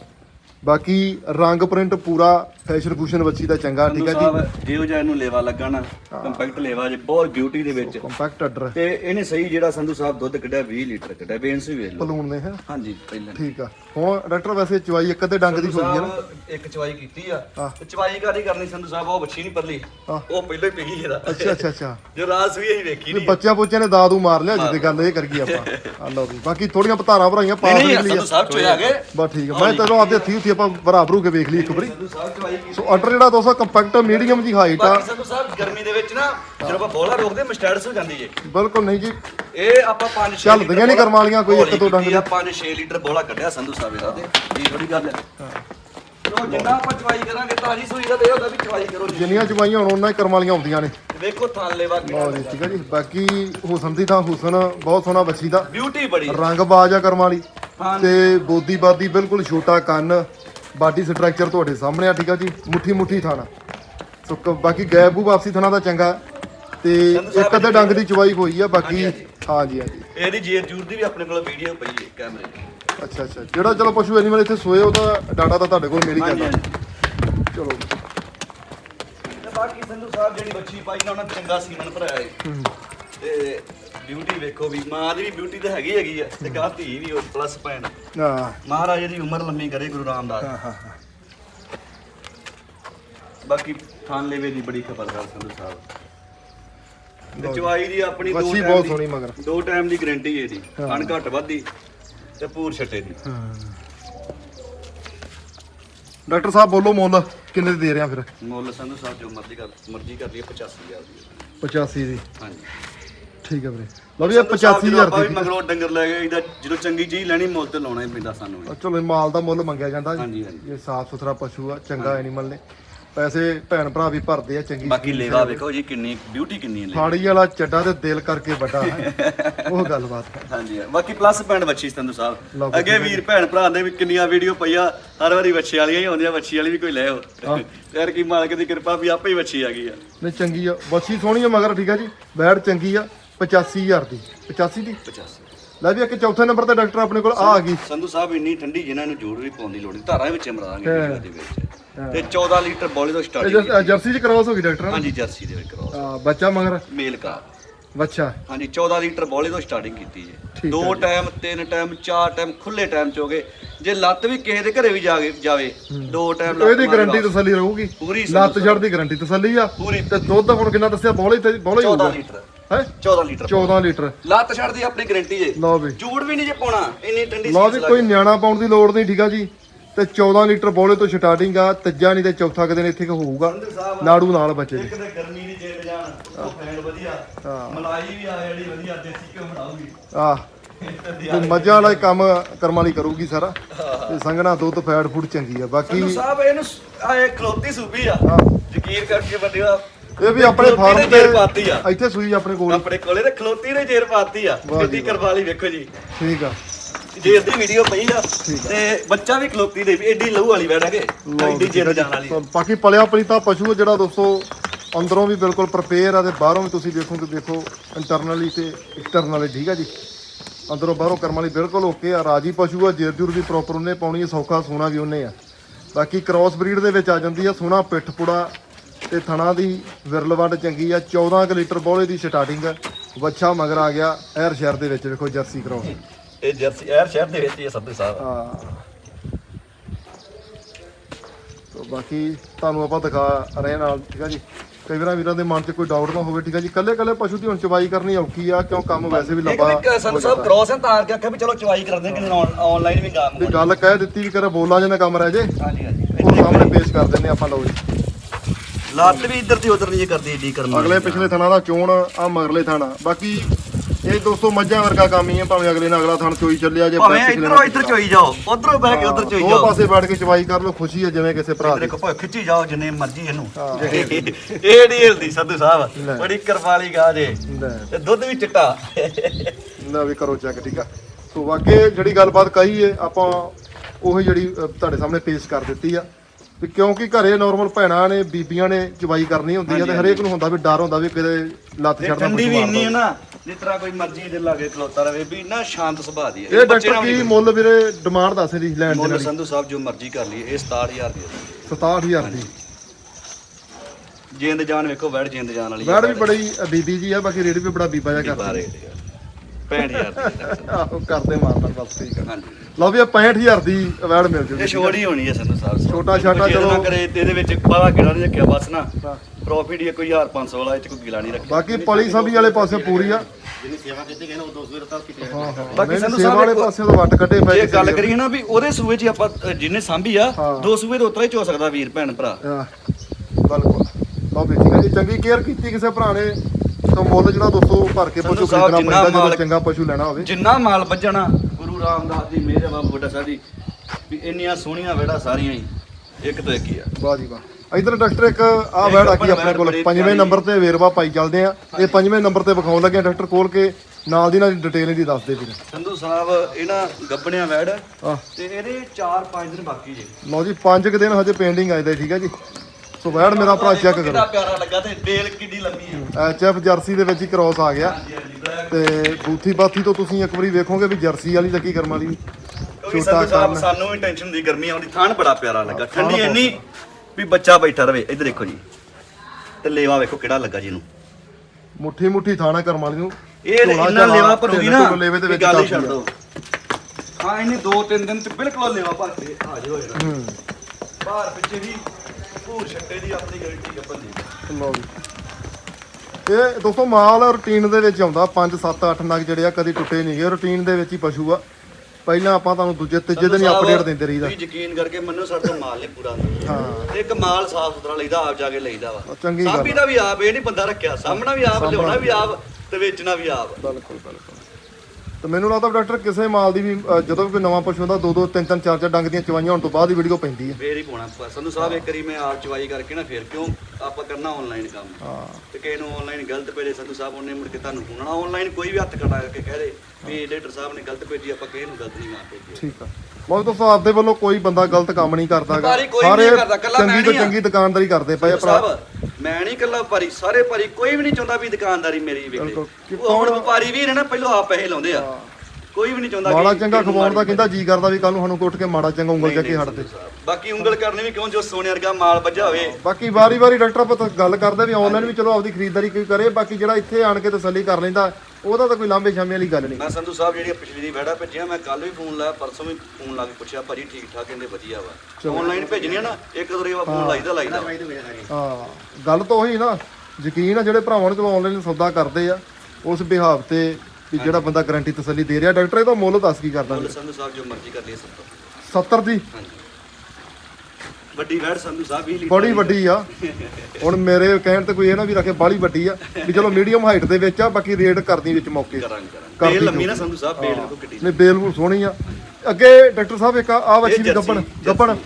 ਬਾਕੀ ਰੰਗ ਪ੍ਰਿੰਟ ਪੂਰਾ ਫੈਸ਼ਨ ਫੂਸ਼ਨ ਵੱਛੀ ਦਾ ਚੰਗਾ ਠੀਕ ਆ ਜੀ? ਸਾਹਿਬ ਜਿਹੋ ਜਿਹਾ ਇਹਨੂੰ ਲੇਵਾ ਲੱਗਾ ਨਾ ਕੰਪੈਕਟ ਲੇਵਾ ਜੇ ਬਹੁਤ ਬਿਊਟੀ ਦੇ ਵਿੱਚ। ਕੰਪੈਕਟ ਆਰਡਰ ਤੇ ਇਹਨੇ ਸਹੀ ਜਿਹੜਾ ਸੰਧੂ ਸਾਹਿਬ ਦੁੱਧ ਕੱਢਿਆ 20 ਲੀਟਰ ਕੱਢਿਆ ਬੇਨਸ ਵੀ ਵੇਖ ਲਓ। ਪਲੂਣ ਨੇ ਹੈ? ਹਾਂਜੀ ਪਹਿਲਾਂ। ਠੀਕ ਆ। ਹੁਣ ਡਾਕਟਰ ਵੈਸੇ ਚਵਾਈ ਇੱਕ ਅੱਧੇ ਡੰਗ ਦੀ ਹੋਈ ਆ ਨਾ। ਸਾਹਿਬ ਇੱਕ ਚਵਾਈ ਕੀਤੀ ਆ। ਹਾਂ। ਤੇ ਚਵਾਈ ਕਾਦੀ ਕਰਨੀ ਸੰਧੂ ਸਾਹਿਬ? ਉਹ ਬੱਚੀ ਨਹੀਂ ਪਰਲੀ। ਹਾਂ। ਉਹ ਪਹਿਲਾਂ ਹੀ ਪਈ ਇਹਦਾ। ਅੱਛਾ ਅੱਛਾ ਅੱਛਾ। ਜੋ ਰਾਤ ਵੀ ਅਸੀਂ ਵੇਖੀ ਨਹੀਂ ਬੱਚਿਆਂ ਬੁੱਚਿਆਂ ਨੇ ਦਾਦੂ ਮਾਰ ਲਿਆ ਜਿੱਦੇ ਗੱਲ ਇਹ ਕਰ ਗਈ ਆਪਾਂ ਆ ਲਓ ਵੀ ਬਾਕੀ ਥੋੜੀਆਂ ਧਾਰਾਂ ਭਰਾਈਆਂ ਪਾਸ ਨਹੀਂ ਸੰਧੂ ਸਾਹਿਬ ਚੋਇਆ ਗਏ ਬਸ ਠੀਕ ਆ। ਮੈਂ ਤੈਨੂੰ ਆਪਦੇ ਹੱਥੀ ਹੱਥੀ ਆਪਾਂ ਬਰਾਬਰੂ ਕੇ ਵੇਖ ਲਈ ਇੱਕ ਵਾਰੀ। ਸੰਧੂ ਸਾਹਿਬ ਚਵਾਈ ਕੀਤੀ ਸੋ ਆਰਡਰ ਜਿਹੜਾ ਦੋਸਤੋ ਕੰਪੈਕਟ ਮੀਡੀਅਮ ਦੀ ਹਾਈਟ ਆ। ਬਾਕੀ ਸੰਧੂ ਸਾਹਿਬ ਗਰਮੀ ਦੇ ਵਿੱਚ ਨਾ ਜਦੋਂ ਆਪਾਂ ਬੋਲਾ ਰੋਕਦੇ ਮਸਟੈਡਸ ਹੋ ਜਾਂਦੀ ਜੇ। ਬਿਲਕੁਲ ਨਹੀਂ ਜੀ। ਇਹ ਆਪਾਂ 5 6 ਚੱਲਦੀਆਂ ਨੀ ਕਰਮ ਵਾਲੀਆਂ, ਕੋਈ ਇੱਕ ਦੋ ਡੰਗ ਆ 5 6 ਲੀਟਰ ਬੋਲਾ ਕੱਢਿਆ ਸੰਧੂ ਸਾਹਿਬ ਇਹਦਾ ਤੇ। ਇਹ ਥੋੜੀ ਗੱਲ ਹੈ। ਲੋ ਜਿੰਨਾ ਆਪਾਂ ਚਵਾਈ ਕਰਾਂਗੇ ਤਾਜੀ ਸੂਈ ਦਾ ਤੇ ਇਹ ਹੁੰਦਾ ਵੀ ਚਵਾਈ ਕਰੋ ਜੀ। ਜਿੰਨੀਆਂ ਚਵਾਈਆਂ ਹੁਣ ਉਹਨਾਂ ਹੀ ਕਰਮ ਵਾਲੀਆਂ ਆਉਂਦੀਆਂ ਨੇ। ਵੇਖੋ ਥਾਲੇ ਵਾ ਲਓ ਜੀ ਠੀਕ ਹੈ ਜੀ। ਬਾਕੀ ਹੁਸਨ ਦੀ ਤਾਂ ਹੁਸਨ ਬਹੁਤ ਸੋਹਣਾ ਬੱਚੀ ਦਾ। ਬਿਊਟੀ ਬੜੀ ਰੰਗ ਬਾਜ ਆ ਕਰਮ ਵਾਲੀ। ਹਾਂ। ਤੇ ਬੋਦੀ ਬਾਦੀ ਬਿਲਕੁਲ ਛੋਟਾ ਕੰਨ ਬਾਡੀ ਸਟਰਕਚਰ ਤੁਹਾਡੇ ਸਾਹਮਣੇ ਆ ਠੀਕ ਆ ਜੀ। ਮੁੱਠੀ ਮੁੱਠੀ ਥਾਣਾ ਸੋ ਕ- ਬਾਕੀ ਗੈਪ ਬੂ ਵਾਪਸੀ ਥਾਣਾ ਦਾ ਚੰਗਾ। ਤੇ ਇੱਕ ਅੱਧੇ ਡੰਗ ਦੀ ਚਵਾਈ ਹੋਈ ਆ ਬਾਕੀ ਹਾਂਜੀ ਹਾਂਜੀ। ਇਹਦੀ ਜੇਰ ਜੂਰ ਦੀ ਵੀ ਆਪਣੇ ਕੋਲ ਵੀਡੀਓ ਪਈ ਹੈ ਕੈਮਰੇ 'ਚ। ਅੱਛਾ ਅੱਛਾ। ਜਿਹੜਾ ਚਲੋ ਪਸ਼ੂ ਐਨੀਮਲ ਇੱਥੇ ਸੋਏ ਉਹਦਾ ਡਾਟਾ ਤਾਂ ਤੁਹਾਡੇ ਕੋਲ ਮਿਲ ਹੀ ਹਾਂਜੀ ਜਾਂਦਾ। ਹਾਂਜੀ। ਚਲੋ। ਤੇ ਬਾਕੀ ਸੰਧੂ ਸਾਹਿਬ ਜਿਹੜੀ ਬੱਚੀ ਪਾਈ ਨਾ ਉਹਨਾਂ ਨੇ ਚੰਗਾ ਸੀਮਨ ਭਰਾਇਆ ਹੈ। ਤੇ ਬਿਊਟੀ ਵੇਖੋ ਵੀ ਮਾਂ ਦੀ ਵੀ ਬਿਊਟੀ ਤਾਂ ਹੈਗੀ ਹੈਗੀ ਆ। ਤੇ ਕਾ ਧੀ ਵੀ ਉਹ ਪਲੱਸ ਪੈਣ ਹਾਂ। ਮਹਾਰਾਜ ਦੀ ਉਮਰ ਲੰਮੀ ਕਰੇ ਗੁਰੂ ਰਾਮਦਾਸ। ਹਾਂ ਹਾਂ ਬਾਕੀ ਥਾਨ ਲੇਵੇ ਦੀ ਬੜੀ ਖਬਰਦਾਰ ਸੰਧੂ ਸਾਹਿਬ। ਤੇ ਚਵਾਈ ਦੀ ਆਪਣੀ ਦੋ ਵੱਛੀ ਬਹੁਤ ਦੀ- ਸੋਹਣੀ ਮਗਰ। ਦੋ ਟਾਈਮ ਦੀ ਗਾਰੰਟੀ ਹੈ ਇਹਦੀ। ਖਾਣ ਘੱਟ ਵੱਧਦੀ। ਤੇ ਪੂਰ ਛੱਟੇ ਦੀ। ਡਾਕਟਰ ਸਾਹਿਬ ਬੋਲੋ ਮੁੱਲ ਕਿੰਨੇ ਦੀ ਦੇ ਰਿਆ ਫਿਰ? ਮੁੱਲ ਸੰਧੂ ਸਾਹਿਬ ਜੋ ਮਰਜ਼ੀ ਕਰ ਮਰਜ਼ੀ ਕਰ ਲਈਏ 85000 ਦੀ। 85 ਦੀ। ਹਾਂਜੀ। ਠੀਕ ਹੈ ਵੀਰੇ। ਲਓ ਵੀ ਇਹ 85000 ਆਪਾਂ ਵੀ ਦੀ ਮਗਰੋਂ ਡੰਗਰ ਲੈ ਗਏ ਇਹਦਾ ਜਦੋਂ ਚੰਗੀ ਚੀਜ਼ ਲੈਣੀ ਮੁੱਲ ਤੇ ਲਾਉਣਾ ਹੀ ਪੈਂਦਾ ਸਾਨੂੰ। ਚਲੋ ਮਾਲ ਦਾ ਮੁੱਲ ਮੰਗਿਆ ਜਾਂਦਾ ਜੀ। ਹਾਂਜੀ ਹਾਂਜੀ। ਇਹ ਸਾਫ਼ ਸੁਥਰਾ ਪਸ਼ੂ ਆ ਚੰਗਾ ਐਨੀਮਲ ਨੇ। ਪੈਸੇ ਭੈਣ ਭਰਾ ਵੀ ਭਰਦੇ ਆ ਚੰਗੀ ਬਾਕੀ ਲੇਵਾ ਵੇਖੋ ਜੀ ਕਿੰਨੀ ਬਿਊਟੀ ਕਿੰਨੀ ਹੈ ਲੇਵਾ। ਫਾੜੀ ਵਾਲਾ ਚੱਡਾ ਤੇ ਦਿਲ ਕਰਕੇ ਵੱਡਾ ਹੈ। ਉਹ ਗੱਲਬਾਤ ਹੈ। ਹਾਂਜੀ। ਬਾਕੀ ਪਲੱਸ ਪੈਂਟ ਬੱਚੀ ਸੰਧੂ ਸਾਹਿਬ। ਅੱਗੇ ਵੀਰ ਭੈਣ ਭਰਾ ਦੇ ਵੀ ਕਿੰਨੀਆਂ ਵੀਡੀਓ ਪਈਆ ਹਰ ਵਾਰੀ ਬੱਚੇ ਵਾਲੀਆਂ ਹੀ ਆਉਂਦੀਆਂ ਬੱਚੀ ਵਾਲੀ ਵੀ ਕੋਈ ਲੈ ਆਓ। ਯਾਰ ਕੀ ਮਾਲਕ ਦੀ ਕਿਰਪਾ ਵੀ ਆਪੇ ਹੀ ਬੱਚੀ ਆ ਗਈ ਆ। ਨਹੀਂ ਚੰਗੀ ਆ। ਬੱਚੀ ਸੋਹਣੀ ਆ ਮਗਰ ਠੀਕ ਆ ਜੀ। ਬੈੜ ਚੰਗੀ ਆ 85000 ਦੀ। 85 ਦੀ? 85 ਲੈ ਵੀ ਇੱਕ ਚੌਥੇ ਨੰਬਰ ਤੇ ਡਾਕਟਰ ਆਪਣੇ ਕੋਲ ਆ ਆ ਗਈ। ਸੰਧੂ ਸਾਹਿਬ ਇੰਨੀ ਠੰਡੀ ਜਿਨ੍ਹਾਂ ਨੂੰ ਜੋੜ ਵੀ ਪਾਉਣ ਦੀ ਲੋੜ ਨਹੀਂ ਧਾਰਾਂ ਵਿੱਚ ਮਰਾਂਗੇ ਦੇ ਵਿੱਚ। ਤੇ 14 ਲੀਟਰ ਬੋਲੇ ਤੋਂ ਇਹ ਸਟਾਰਟ ਜਰ- ਜਰਸੀ ਚ ਕ੍ਰਾਸ ਹੋ ਗਈ ਡਾਕਟਰ ਹਾਂਜੀ ਜਰਸੀ ਦੇ ਵਿੱਚ ਕਰੋ ਆ, ਬੱਚਾ ਮਗਰ? ਮੇਲ ਕਾ ਬੱਚਾ? ਹਾਂਜੀ 14 ਲੀਟਰ ਬੋਲੇ ਤੋਂ ਸਟਾਰਟਿੰਗ ਕੀਤੀ ਜੀ। ਦੋ ਟਾਈਮ ਤਿੰਨ ਟਾਈਮ ਚਾਰ ਟਾਈਮ ਖੁੱਲੇ ਟਾਈਮ ਚ ਹੋ ਗਏ। ਜੇ ਲੱਤ ਵੀ ਕਿਸੇ ਦੇ ਘਰੇ ਵੀ ਜਾ ਕੇ ਜਾਵੇ ਦੋ ਟਾਈਮ ਇਹਦੀ ਗਾਰੰਟੀ ਤਸੱਲੀ ਰਹੂਗੀ? ਪੂਰੀ ਲੱਤ ਜੜ ਦੀ ਗਾਰੰਟੀ ਤਸੱਲੀ ਆ? ਤੇ ਦੁੱਧ ਹੁਣ ਕਿੰਨਾ ਦੱਸਿਆ? ਬੋਲੇ ਤੇ ਬੋਲੇ 14 ਹੋਊਗਾ। ਲੀਟਰ। ਹੈ? 14 ਲੀਟਰ 14 ਲੀਟਰ। ਲੱਤ ਛੱਡਦੀ ਆਪਣੀ ਗਾਰੰਟੀ ਜੇ। ਲਓ ਵੀ। ਜੂੜ ਵੀ ਨਹੀਂ ਜੇ ਪਾਉਣਾ। ਇੰਨੀ ਠੰਡੀ ਲਓ ਵੀ ਕੋਈ ਨਿਆਣਾ ਪਾਉਣ ਦੀ ਲੋੜ ਨਹੀਂ ਠੀਕ ਆ ਜੀ? ਤੇ 14 ਲੀਟਰ ਬੋਲੇ ਤੋਂ ਸਟਾਰਟਿੰਗ ਆ ਤੀਜਾ ਨਹੀਂ ਤੇ ਚੌਥਾ ਕਿਤੇ ਇੱਥੇ ਕੁ ਹੋਊਗਾ। ਨਾੜੂ ਨਾਲ ਬੱਚੇ ਦੇ। ਇੱਕ ਤੇ ਗਰਮੀ ਨਹੀਂ ਜਿੱਤ ਜਾਣ ਉਹ ਫੈਨ ਵਧੀਆ। ਮਲਾਈ ਵੀ ਆ ਜਿਹੜੀ ਵਧੀਆ ਦੇਸੀ ਘਿਓ ਬਣਾਉਗੀ ਆ ਤੇ ਮੱਝਾਂ ਵਾਲਾ ਕੰਮ ਕਰਮ ਵਾਲੀ ਕਰੂਗੀ ਸਾਰਾ। ਤੇ ਸੰਗਣਾ ਦੁੱਧ ਫੈਟ ਫੂਡ ਚੰਗੀ ਆ। ਬਾਕੀ ਸੰਧੂ ਸਾਹਿਬ ਇਹਨੂੰ ਆ ਇਹ ਖਲੋਤੀ ਸੂਬੀ ਆ। ਹਾਂ। ਯਕੀਨ ਕਰਕੇ ਬੰਦਿਆ ਇਹ ਵੀ ਆਪਣੇ ਫਾਰਮ ਨੇ ਜੇਰ ਪਾਤੀ ਆ। ਤੇ ਇੱਥੇ ਸੂਈ ਆਪਣੇ ਕੋਲ। ਆਪਣੇ ਕੋਲੇ ਤੇ ਖਲੋਤੀ ਨੇ ਜੇਰ ਪਾਤੀ ਆ। ਜੀ ਕਿੱਡੀ ਵਾਹ। ਕਰਵਾਲੀ ਵੇਖੋ ਜੀ। ਠੀਕ ਆ। ਜੇਰ ਦੀ ਵੀਡੀਓ ਪਈ ਆ। ਤੇ ਬੱਚਾ ਵੀ ਖਲੋਤੀ ਦੇ ਵੀ ਏਡੀ ਲਹੂ ਵਾਲੀ ਬੈਠ ਕੇ ਐਡੀ ਜੀ, ਜੇਰ ਜਾਣ ਵਾਲੀ ਤਾਂ ਬਾਕੀ ਪਲਿਆ ਪਲੀਤਾ ਪਸ਼ੂ ਆ ਜਿਹੜਾ ਦੋਸਤੋ ਅੰਦਰੋਂ ਵੀ ਬਿਲਕੁਲ ਪ੍ਰਪੇਅਰ ਆ ਤੇ ਬਾਹਰੋਂ ਵੀ ਤੁਸੀਂ ਦੇਖੋਗੇ ਦੇਖੋ ਇੰਟਰਨਲੀ ਤੇ ਐਕਸਟਰਨਲੀ ਠੀਕ ਆ ਜੀ। ਅੰਦਰੋਂ ਬਾਹਰੋਂ ਕਰਮ ਵਾਲੀ ਬਿਲਕੁਲ ਓਕੇ ਆ ਰਾਜੀ ਪਸ਼ੂ ਆ ਜੇਰ ਜੁਰ ਵੀ ਪ੍ਰੋਪਰ ਉਹਨੇ ਪਾਉਣੀ ਆ ਸੌਖਾ ਸੋਨਾ ਵੀ ਉਹਨੇ ਆ। ਬਾਕੀ ਕ੍ਰਾਸ ਬਰੀਡ ਦੇ ਵਿੱਚ ਆ ਜਾਂਦੀ ਆ ਸੋਨਾ ਪਿੱਠ ਪੁੜਾ ਤੇ ਥਣਾ ਦੀ ਵਿਰਲ ਵੰਡ ਚੰਗੀ ਆ 14 ਕੁ ਲੀਟਰ ਬੋਲੇ ਦੀ ਸਟਾਰਟਿੰਗ ਆ। ਬੱਚਾ ਮਗਰ ਆ ਗਿਆ ਐਰ ਸ਼ਹਿਰ ਦੇ ਵਿੱਚ ਵੇਖੋ ਜਰਸੀ ਕਰਾਉ ਇਹ ਜਰਸੀ ਐਰ ਸ਼ਹਿਰ ਦੇ ਵਿੱਚ ਹੀ ਆ ਸੰਧੂ ਸਾਹਿਬ ਹਾਂ। ਤੋ ਬਾਕੀ ਤੁਹਾਨੂੰ ਆਪਾਂ ਦਿਖਾ ਰਹੇ ਨਾਲ ਠੀਕ ਆ ਜੀ? ਕਈ ਵਾਰ ਵੀਰਾਂ ਦੇ ਮਨ 'ਚ ਕੋਈ ਡਾਊਟ ਨਾ ਹੋਵੇ ਠੀਕ ਆ ਜੀ? ਕੱਲੇ ਕੱਲੇ ਪਸ਼ੂ ਦੀ ਹੁਣ ਚਵਾਈ ਕਰਨੀ ਔਖੀ ਆ ਕਿਉਂ ਕੰਮ ਵੈਸੇ ਵੀ ਇੱਕ ਲੰਬਾ ਵੀ ਸੰਧੂ ਸਾਹਿਬ ਕ੍ਰੋਸ ਹੈ ਤਾਂ ਕਰਕੇ ਆਖਿਆ ਵੀ ਚਲੋ ਚਵਾਈ ਕਰਦੇ ਕਿ ਆਨਲਾਈਨ ਵੀ ਕੰਮ ਵੀ ਗੱਲ ਕਹਿ ਦਿੱਤੀ ਵੀ ਕਰ ਬੋਲਾਂ ਜਿਹਾ ਕੰਮ ਰਹਿ ਜੇ। ਹਾਂਜੀ ਹਾਂਜੀ। ਉਹ ਸਾਹਮਣੇ ਪੇਸ਼ ਕਰ ਦਿੰਨੇ ਆਪਾਂ ਲਓ ਜੀ। ਲੱਤ ਵੀ ਇੱਧਰ ਦੀ ਉਧਰ ਨਹੀਂ ਕਰਦੀ ਏਡੀ ਕਰਮ ਅਗਲੇ ਪਿਛਲੇ ਥਣਾ ਦਾ ਚੋਣ ਆ ਮਗਰਲੇ ਥਾਣਾ। ਬਾਕੀ ਇਹ ਦੋਸਤੋ ਮੱਝਾਂ ਵਰਗਾ ਕੰਮ ਹੀ ਆ ਭਾਵੇਂ ਅਗਲੇ ਨਾਲ ਅਗਲਾ ਥਣ ਚੋਈ ਚੱਲਿਆ ਜੇ ਭਾਵੇਂ ਪਿਛਲੇ ਇੱਧਰੋਂ ਇੱਧਰ ਚੋਈ ਜਾਓ ਉਧਰੋਂ ਬਹਿ ਕੇ ਉਧਰ ਚੋਈ ਦੋ ਜਾਓ। ਪਾਸੇ ਬੈਠ ਕੇ ਚਵਾਈ ਕਰ ਲਓ ਖੁਸ਼ੀ ਹੈ ਜਿਵੇਂ ਕਿਸੇ ਭਰਾ ਦੀ। ਦੇਖੋ ਭਾਵੇਂ ਖਿੱਚੀ ਜਾਓ ਜਿੰਨੇ ਮਰਜ਼ੀ ਇਹਨੂੰ। ਹਾਂ। ਇਹ ਨਹੀਂ ਹਿਲਦੀ ਸੰਧੂ। ਸਾਹਿਬ ਬੜੀ ਕਰਵਾਲੀ ਗਾ ਜੇ ਲੈ। ਤੇ ਦੁੱਧ ਵੀ ਚਿੱਟਾ। ਲੈ ਵੀ ਕਰੋ ਚੈੱਕ ਠੀਕ ਆ। ਸੋ ਅੱਗੇ ਜਿਹੜੀ ਗੱਲਬਾਤ ਕਹੀ ਏ ਆਪਾਂ ਉਹ ਜਿਹੜੀ ਅ, ਤੁਹਾਡੇ ਸਾਹਮਣੇ ਪੇਸ਼ ਕਰ ਦਿੱਤੀ ਆ। ਵੀ ਕਿਉਂਕਿ ਘਰੇ ਨਾਰਮਲ ਭੈਣਾਂ ਨੇ ਬੀਬੀਆਂ ਨੇ ਚਵਾਈ ਕਰਨੀ ਹੁੰਦੀ ਆ ਤੇ ਹਰੇਕ ਨੂੰ ਹੁੰਦਾ ਵੀ ਡਰ ਹੁੰਦਾ ਵੀ ਕਿਤੇ ਲੱਤ ਤੇ ਛੱਡਣਾ ਠੰਡੀ ਵੀ ਇੰਨੀ ਹੈ। ਨਾ ਜਿਸ ਤਰ੍ਹਾਂ ਕੋਈ ਮਰਜ਼ੀ ਦੇ ਲਾਗੇ ਖਲੋਤਾ ਰਵੇ ਵੀ ਨਾ ਸ਼ਾਂਤ ਸੁਭਾਅ ਦੀ ਹੈ। ਇਹ ਬੱਚੇ ਡਾਕਟਰ ਨਾਲ ਕੀ ਵੀ ਮੁੱਲ ਵੀਰੇ ਡਿਮਾਂਡ ਦੱਸ ਰਹੀ ਲੈਣ ਦੇ ਮੁੱਲ ਨਾਲ ਸੰਧੂ ਸਾਹਿਬ ਜੋ ਮਰਜ਼ੀ ਕਰ ਲਈ ਇਹ 67000 ਦੀ ਹੈ। 67000 ਦੀ। ਜਿੰਦ ਜਾਨ ਵੇਖੋ ਵੜ ਜਿੰਦ ਜਾਨ ਵਾਲੀ ਵੈੜ ਵੀ ਬੜੀ ਅ, ਬੀਬੀ ਜੀ ਆ ਬਾਕੀ ਰੇਟ ਵੀ ਬੜਾ ਬੀਬਾ ਜਿਹਾ ਕਰਦਾ। ਬਾਰੇ 65000 ਦੀ ਆਹੋ ਕਰਦੇ ਮਾਰਦਾ ਬਸ ਠੀਕ ਆ। ਹਾਂਜੀ। ਲਓ ਵੀ ਇਹ 65000 ਦੀ ਵੈੜ ਮਿਲ ਇਹ ਜੂਗੀ ਛੋੜ ਹੀ ਹੋਣੀ ਹੈ ਸੰਧੂ ਸਾਹਿਬ ਛੋਟਾ ਛਾਟਾ ਕੋਈ ਜਿੱਦ ਨਾ ਚਲੋ। ਕਰੇ ਤੇ ਇਹਦੇ ਵਿੱਚ ਬਾਵਾ ਕਿਹੜਾ ਨਹੀਂ ਰੱਖਿਆ ਬਸ ਨਾ। ਹਾਂ। ਪ੍ਰੋਫਿਟ ਹੀ ਕੋਈ 1500 ਵਾਲਾ ਚ ਕੋਈ ਗਿਲਾ ਨਹੀਂ ਰੱਖਿਆ। ਬਾਕੀ ਪਲੀ ਸੰਭੀ ਵਾਲੇ ਪਾਸੇ ਪੂਰੀ ਆ। ਜਿਹਨੇ ਸੇਵਾ ਕੀਤੀ ਗਏ ਨਾ ਉਹ 200 ਰੁਪਏ ਕੀਤੀ ਹਾਂ। ਹਾਂ ਬਾਕੀ ਸੰਧੂ ਸੇਵਾ ਵਾਲੇ ਦੇਖੋ, ਪਾਸੇ ਤੋਂ ਵੱਟ ਕੱਢੇ ਪਏ ਜੇ ਕਿਸੇ ਗੱਲ ਦੇ। ਕਰੀਏ ਨਾ ਵੀ ਉਹਦੇ ਸੂਏ 'ਚ ਹੀ ਆਪਾਂ ਅ, ਜਿਹਨੇ ਸਾਂਭੀ ਆ ਹਾਂ। ਦੋ ਸੂਏ ਦੇ ਉਤਰਾ ਹੀ ਚੋ ਸਕਦਾ ਵੀਰ ਭੈਣ ਭਰਾ। ਹਾਂ, ਬਿਲਕੁਲ। ਵੀ ਠੀਕ ਹੈ ਜੀ ਚੰਗੀ ਕੇਅਰ ਕੀਤੀ ਕਿਸੇ ਭਰਾ ਨੇ ਤਾਂ ਮੁੱਲ ਜਿਹੜਾ ਦੋਸਤੋ ਭਰ ਕੇ ਸੰਧੂ ਪਸ਼ੂ ਸਾਹਿਬ ਖਰੀਦਣਾ ਜਿੰਨਾ ਪੈਂਦਾ ਜਦੋਂ ਚੰਗਾ ਪਸ਼ੂ ਲੈਣਾ ਹੋਵੇ। ਜਿੰਨਾ ਮਾਲ ਵੱਜਣਾ ਗੁਰੂ ਰਾਮਦਾਸ ਦੀ ਮਿਹਰ ਬਾਬਾ ਬੁੱਢਾ ਸਾਹਿਬ ਦੀ ਵੀ ਇੰਨੀਆਂ ਸੋਹਣੀਆਂ ਵੇੜਾ ਸਾਰੀਆਂ ਹੀ ਇੱਕ ਤੋਂ ਇੱਕ ਹੀ ਆ। ਵਾਹ ਜੀ ਵਾਹ। ਇਧਰ ਡਾਕਟਰ ਇੱਕ ਆ ਵੈੜ ਆ ਗਈ ਆਪਣੇ ਕੋਲ। ਪੰਜਵੇਂ। ਨੰਬਰ ਤੇ ਵੇਰਵਾ ਪਾਈ ਚੱਲਦੇ ਆ। ਇਹ ਪੰਜਵੇਂ ਨੰਬਰ ਤੇ ਵਿਖਾਉਣ ਲੱਗੇ ਡਾਕਟਰ ਕੋਲ ਕੇ। ਨਾਲ ਦੀ ਨਾਲ ਡਿਟੇਲ ਦੇ ਵੀਰ। ਸੰਧੂ ਸਾਹਿਬ ਇਹਨਾਂ ਗੱਬਣਿਆਂ ਵੈੜ। ਤੇ ਇਹਦੇ 4-5 ਦਿਨ ਬਾਕੀ ਜੇ। ਲਓ ਜੀ 5 ਦਿਨ ਹਜੇ ਪੇਂਡਿੰਗ ਆਏ ਦੇ ਠੀਕ ਹੈ ਜੀ। ਸੋ ਵੈੜ ਮੇਰਾ ਭਰਾ ਚੈੱਕ ਕਰੋ। ਕਿੰਨਾ ਪਿਆਰਾ ਲੱਗਾ ਤੇ ਬੇਲ ਕਿੱਡੀ ਲੰਮੀ ਆ। ਐਚ ਐਫ ਜਰਸੀ ਦੇ ਵਿੱਚ ਹੀ ਕ੍ਰਾਸ ਆ ਗਿਆ। ਤੇ ਬੂਥੀ ਬਾਥੀ ਤੋਂ ਤੁਸੀਂ ਇੱਕ ਵਾਰੀ ਵੇਖੋਗੇ ਵੀ ਜਰਸੀ ਵਾਲੀ ਲੱਗੀ ਕਰਮ ਕਿਉਂਕਿ ਛੋਟਾ ਕੰਨ। ਸਾਨੂੰ ਵੀ ਟੈਨਸ਼ਨ ਦੀ ਗਰਮੀ ਆਉਂਦੀ ਥਾਣ ਬੜਾ ਪਿਆਰਾ ਲੱਗਾ। ਠੰਡੀ ਇੰਨੀ ਵੀ ਬੱਚਾ ਬੈਠਾ ਰਵੇ ਇੱਧਰ ਦੇਖੋ ਜੀ। ਤੇ ਲੇਵਾ ਵੇਖੋ ਕਿਹੜਾ ਲੱਗਾ ਜੀ ਇਹਨੂੰ। ਮੁੱਠੀ ਮੁੱਠੀ ਥਾਣਾ ਕਰਮ ਵਾਲੀ ਨੂੰ। ਇਹ ਝੋਲਾ ਇੰਨਾ ਝਾਲਾ ਲੇਵਾ ਭਰੂਗੀ ਢਿੱਡ ਨਾ ਲੇਵੇ ਵੀ ਵਿੱਚ ਗੱਲ ਹੀ ਛੱਡ ਆ। ਦੋ ਹਾਂ ਇਹਨੇ 2-3 ਦਿਨ ਚ ਬਿਲਕੁਲ ਲੇਵਾ ਭਰ ਕੇ ਹੋ ਜਾਣਾ ਹੂੰ। ਬਾਹਰ ਪਿੱਛੇ ਦੀ ਭੂਰ ਛੱਟੇ ਦੀ ਆਪਣੀ ਗਾਰੰਟੀ ਕੱਪਨ ਦੀ। ਲਓ ਜੀ। ਇਹ ਦੋਸਤੋ ਮਾਲ ਰੂਟੀਨ ਦੇ ਵਿੱਚ ਆਉਂਦਾ 5 7 8 ਨਗ ਜਿਹੜੇ ਆ ਕਦੀ ਟੁੱਟੇ ਨਹੀਂ ਗਏ ਰੂਟੀਨ ਦੇ ਵਿੱਚ ਹੀ ਪਸ਼ੂ ਆ। ਪਹਿਲਾਂ ਆਪਾਂ ਤੁਹਾਨੂੰ ਦੂਜੇ ਤੀਜੇ ਦਿਨ ਹੀ ਅਪਡੇਟ ਦਿੰਦੇ ਰਹੀਦਾ। ਤੁਸੀਂ ਯਕੀਨ ਕਰਕੇ ਮੰਨੋ ਸਾਡੇ ਤੋਂ ਮਾਲ ਨਹੀਂ ਪੂਰਾ ਹੁੰਦਾ ਹਾਂ। ਤੇ ਇੱਕ ਮਾਲ ਸਾਫ਼ ਸੁਥਰਾ ਲਈਦਾ ਆਪ ਜਾ ਕੇ ਲਈਦਾ ਵਾ। ਚੰਗੀ ਗੱਲ ਸਾਬੀ ਦਾ ਵੀ ਆਪ ਇਹ ਨਹੀਂ ਬੰਦਾ ਰੱਖਿਆ। ਸਾਹਮਣਾ ਵੀ ਆਪ ਲਿਆਉਣਾ ਵੀ ਆਪ ਤੇ ਵੇਚਣਾ ਵੀ ਆਪ। ਬਿਲਕੁਲ ਬਿਲਕੁਲ। ਤੇ ਮੈਨੂੰ ਲੱਗਦਾ ਡਾਕਟਰ ਕਿਸੇ ਮਾਲ ਦੀ ਵੀ ਜਦੋਂ ਵੀ ਕੋਈ ਨਵਾਂ ਪਸ਼ੂ ਹੁੰਦਾ ਦੋ ਦੋ ਤਿੰਨ ਤਿੰਨ ਚਾਰ ਚਾਰ ਡੰਗ ਦੀਆਂ ਚਵਾਈਆਂ ਹੋਣ ਤੋਂ ਬਾਅਦ ਹੀ ਵੀਡੀਓ ਪੈਂਦੀ ਹੈ ਫੇਰ ਹੀ ਪਾਉਣਾ। ਸੰਧੂ ਸਾਹਿਬ ਇੱਕ ਵਾਰੀ ਮੈਂ ਆਪ ਚਵਾਈ ਕਰਕੇ ਨਾ ਫੇਰ ਕਿਉਂ ਆਪਾਂ ਕਰਨਾ ਆਨਲਾਈਨ ਕੰਮ। ਹਾਂ। ਤੇ ਕਿਸੇ ਨੂੰ ਆਨਲਾਈਨ ਗਲਤ ਭੇਜੇ ਸੰਧੂ ਸਾਹਿਬ ਉਹਨੇ ਮੁੜ ਕੇ ਤੁਹਾਨੂੰ ਫੋਨਣਾ ਆਨਲਾਈਨ ਕੋਈ ਵੀ ਹੱਥ ਖੜਾ ਕਰਕੇ ਕਹਿ ਦੇ। ਵੀ ਡਾਕਟਰ ਸਾਹਿਬ ਨੇ ਗਲਤ ਭੇਜੀ ਆਪਾਂ ਕਿਸੇ ਨੂੰ ਗਲਤ ਨਹੀਂ ਮਾਰ ਭੇਜੀ ਠੀਕ ਆ। ਬਹੁਤ ਦੋਸਤੋ ਆਪਦੇ ਵੱਲੋਂ ਕੋਈ ਬੰਦਾ ਗਲਤ ਕੰਮ ਨਹੀਂ ਕਰਦਾਗਾ ਵਪਾਰੀ ਕੋਈ ਵੀ ਨਹੀਂ ਕਰਦਾ, ਇਕੱਲਾ ਮੈਂ ਚੰਗੀ ਤੋਂ ਨਹੀਂ ਆ। ਚੰਗੀ ਦੁਕਾਨਦਾਰੀ ਕਰਦੇ ਪਏ ਆ ਸੰਧੂ ਭਰਾ। ਸਾਹਿਬ ਮੈਂ ਨਹੀਂ ਇਕੱਲਾ ਵਪਾਰੀ ਸਾਰੇ ਭਾਰੀ ਕੋਈ ਵੀ ਨਹੀਂ ਚਾਹੁੰਦਾ ਵੀ ਦੁਕਾਨਦਾਰੀ ਮੇਰੀ ਵਿਕੇ ਬਿਲਕੁਲ। ਕਿ ਉਹ ਹੁਣ ਕੌਣ- ਵਪਾਰੀ ਵੀ ਨੇ ਨਾ ਪਹਿਲਾਂ ਆਪ ਪੈਸੇ ਲਾਉਂਦੇ ਆ। ਕੋਈ ਵੀ ਨਹੀਂ ਚਾਹੁੰਦਾ ਮਾੜਾ ਚੰਗਾ ਖਵਾਉਣ ਦਾ ਕਹਿੰਦਾ ਜੀ ਕਰਦਾ ਵੀ ਕੱਲ ਨੂੰ ਸਾਨੂੰ ਕੁੱਟ ਕੇ ਮਾੜਾ ਚੰਗਾ ਉਂਗਲ ਚੱਕੇ ਹੱਟ ਤੇ। ਬਾਕੀ ਉਂਗਲ ਕਰਨੀ ਵੀ ਕਿਉਂ ਜੋ ਸੋਨੇ ਵਰਗਾ ਮਾਲ ਵੱਜਾ ਹੋਵੇ? ਬਾਕੀ ਵਾਰੀ ਵਾਰੀ ਡਾਕਟਰ ਆਪਾਂ ਤਾਂ ਗੱਲ ਕਰਦੇ ਵੀ ਆਨਲਾਈਨ ਵੀ ਚਲੋ ਆਪਦੀ ਖਰੀਦਦਾਰੀ ਕੋਈ ਕਰੇ ਬਾਕੀ ਜਿਹੜਾ ਇੱਥੇ ਆਣ ਕੇ ਤਸੱਲੀ ਕਰ ਲੈਂਦਾ ਉਹਦਾ ਤਾਂ ਕੋਈ ਲਾਂਬੇ ਛਾਮੇ ਵਾਲੀ ਗੱਲ ਨਹੀਂ। ਮੈਂ ਸੰਧੂ ਸਾਹਿਬ ਜਿਹੜੀ ਪਿਛਲੀ ਦੀ ਵੈੜਾ ਭੇਜਿਆ ਮੈਂ ਕੱਲ ਵੀ ਫੋਨ ਲਾਇਆ ਪਰਸੋਂ ਵੀ ਫੋਨ ਲਾ ਕੇ ਪੁੱਛਿਆ ਭਾਜੀ ਠੀਕ ਠਾਕ ਕਹਿੰਦੇ ਵਧੀਆ ਵਾ। ਆਨਲਾਈਨ ਭੇਜਣੀਆਂ ਨਾ ਇੱਕ ਦੋ ਵਾ ਫੋਨ ਲਾਈਦਾ ਲਾਈਦਾ। ਹਾਂ ਗੱਲ ਤਾਂ ਉਹੀ ਨਾ ਯਕੀਨ ਆ ਜਿਹੜੇ ਭਰਾਵਾਂ ਨੂੰ ਚਲੋ ਆਨਲਾਈਨ ਸੌਦਾ ਕਰਦੇ ਆ ਉਸ ਬਿਹਾਵ ਤੇ ਵੀ ਜਿਹੜਾ ਬੰਦਾ ਗਾਰੰਟੀ ਤਸੱਲੀ ਦੇ ਰਿਹਾ ਡਾਕਟਰ ਇਹਦਾ ਮੁੱਲ ਦੱਸ ਕੀ ਕਰਦਾ ਮੁੱਲ ਸੰਧੂ ਸਾਹਿਬ ਜੋ ਮਰਜ਼ੀ ਕਰ ਲਈ ਸਭ ਤੋਂ। 70 ਦੀ? ਹਾਂਜੀ। ਵੱਡੀ ਵੈੜ ਸੰਧੂ ਸਾਹਿਬ 20 ਲੀਟਰ ਬੜੀ। ਵੱਡੀ ਆ। ਹੁਣ ਮੇਰੇ ਕਹਿਣ ਤੇ ਕੋਈ ਇਹ ਨਾ ਵੀ ਰੱਖੇ ਬਾਲੀ ਵੱਡੀ ਆ ਵੀ ਚਲੋ ਮੀਡੀਅਮ ਹਾਈਟ ਦੇ ਵਿੱਚ ਆ ਬਾਕੀ ਰੇਡ ਕਰਦੀ ਵਿੱਚ ਮੌਕੇ। ਕਰਾਂਗੇ ਕਰਾਂਗੇ। ਬੇਲ ਲੰਮੀ। ਨਾ ਸੰਧੂ ਸਾਹਿਬ ਬੇਲ ਵੇਖੋ ਕਿੱਡੀ ਨਹੀਂ ਬੇਲ ਬੂਲ ਸੋਹਣੀ ਆ। ਅੱਗੇ ਡਾਕਟਰ ਸਾਹਿਬ ਇੱਕ ਆ ਵੱਛੀ ਵੀ ਹਾਂਜੀ ਹਾਂਜੀ ਗੱਬਣ।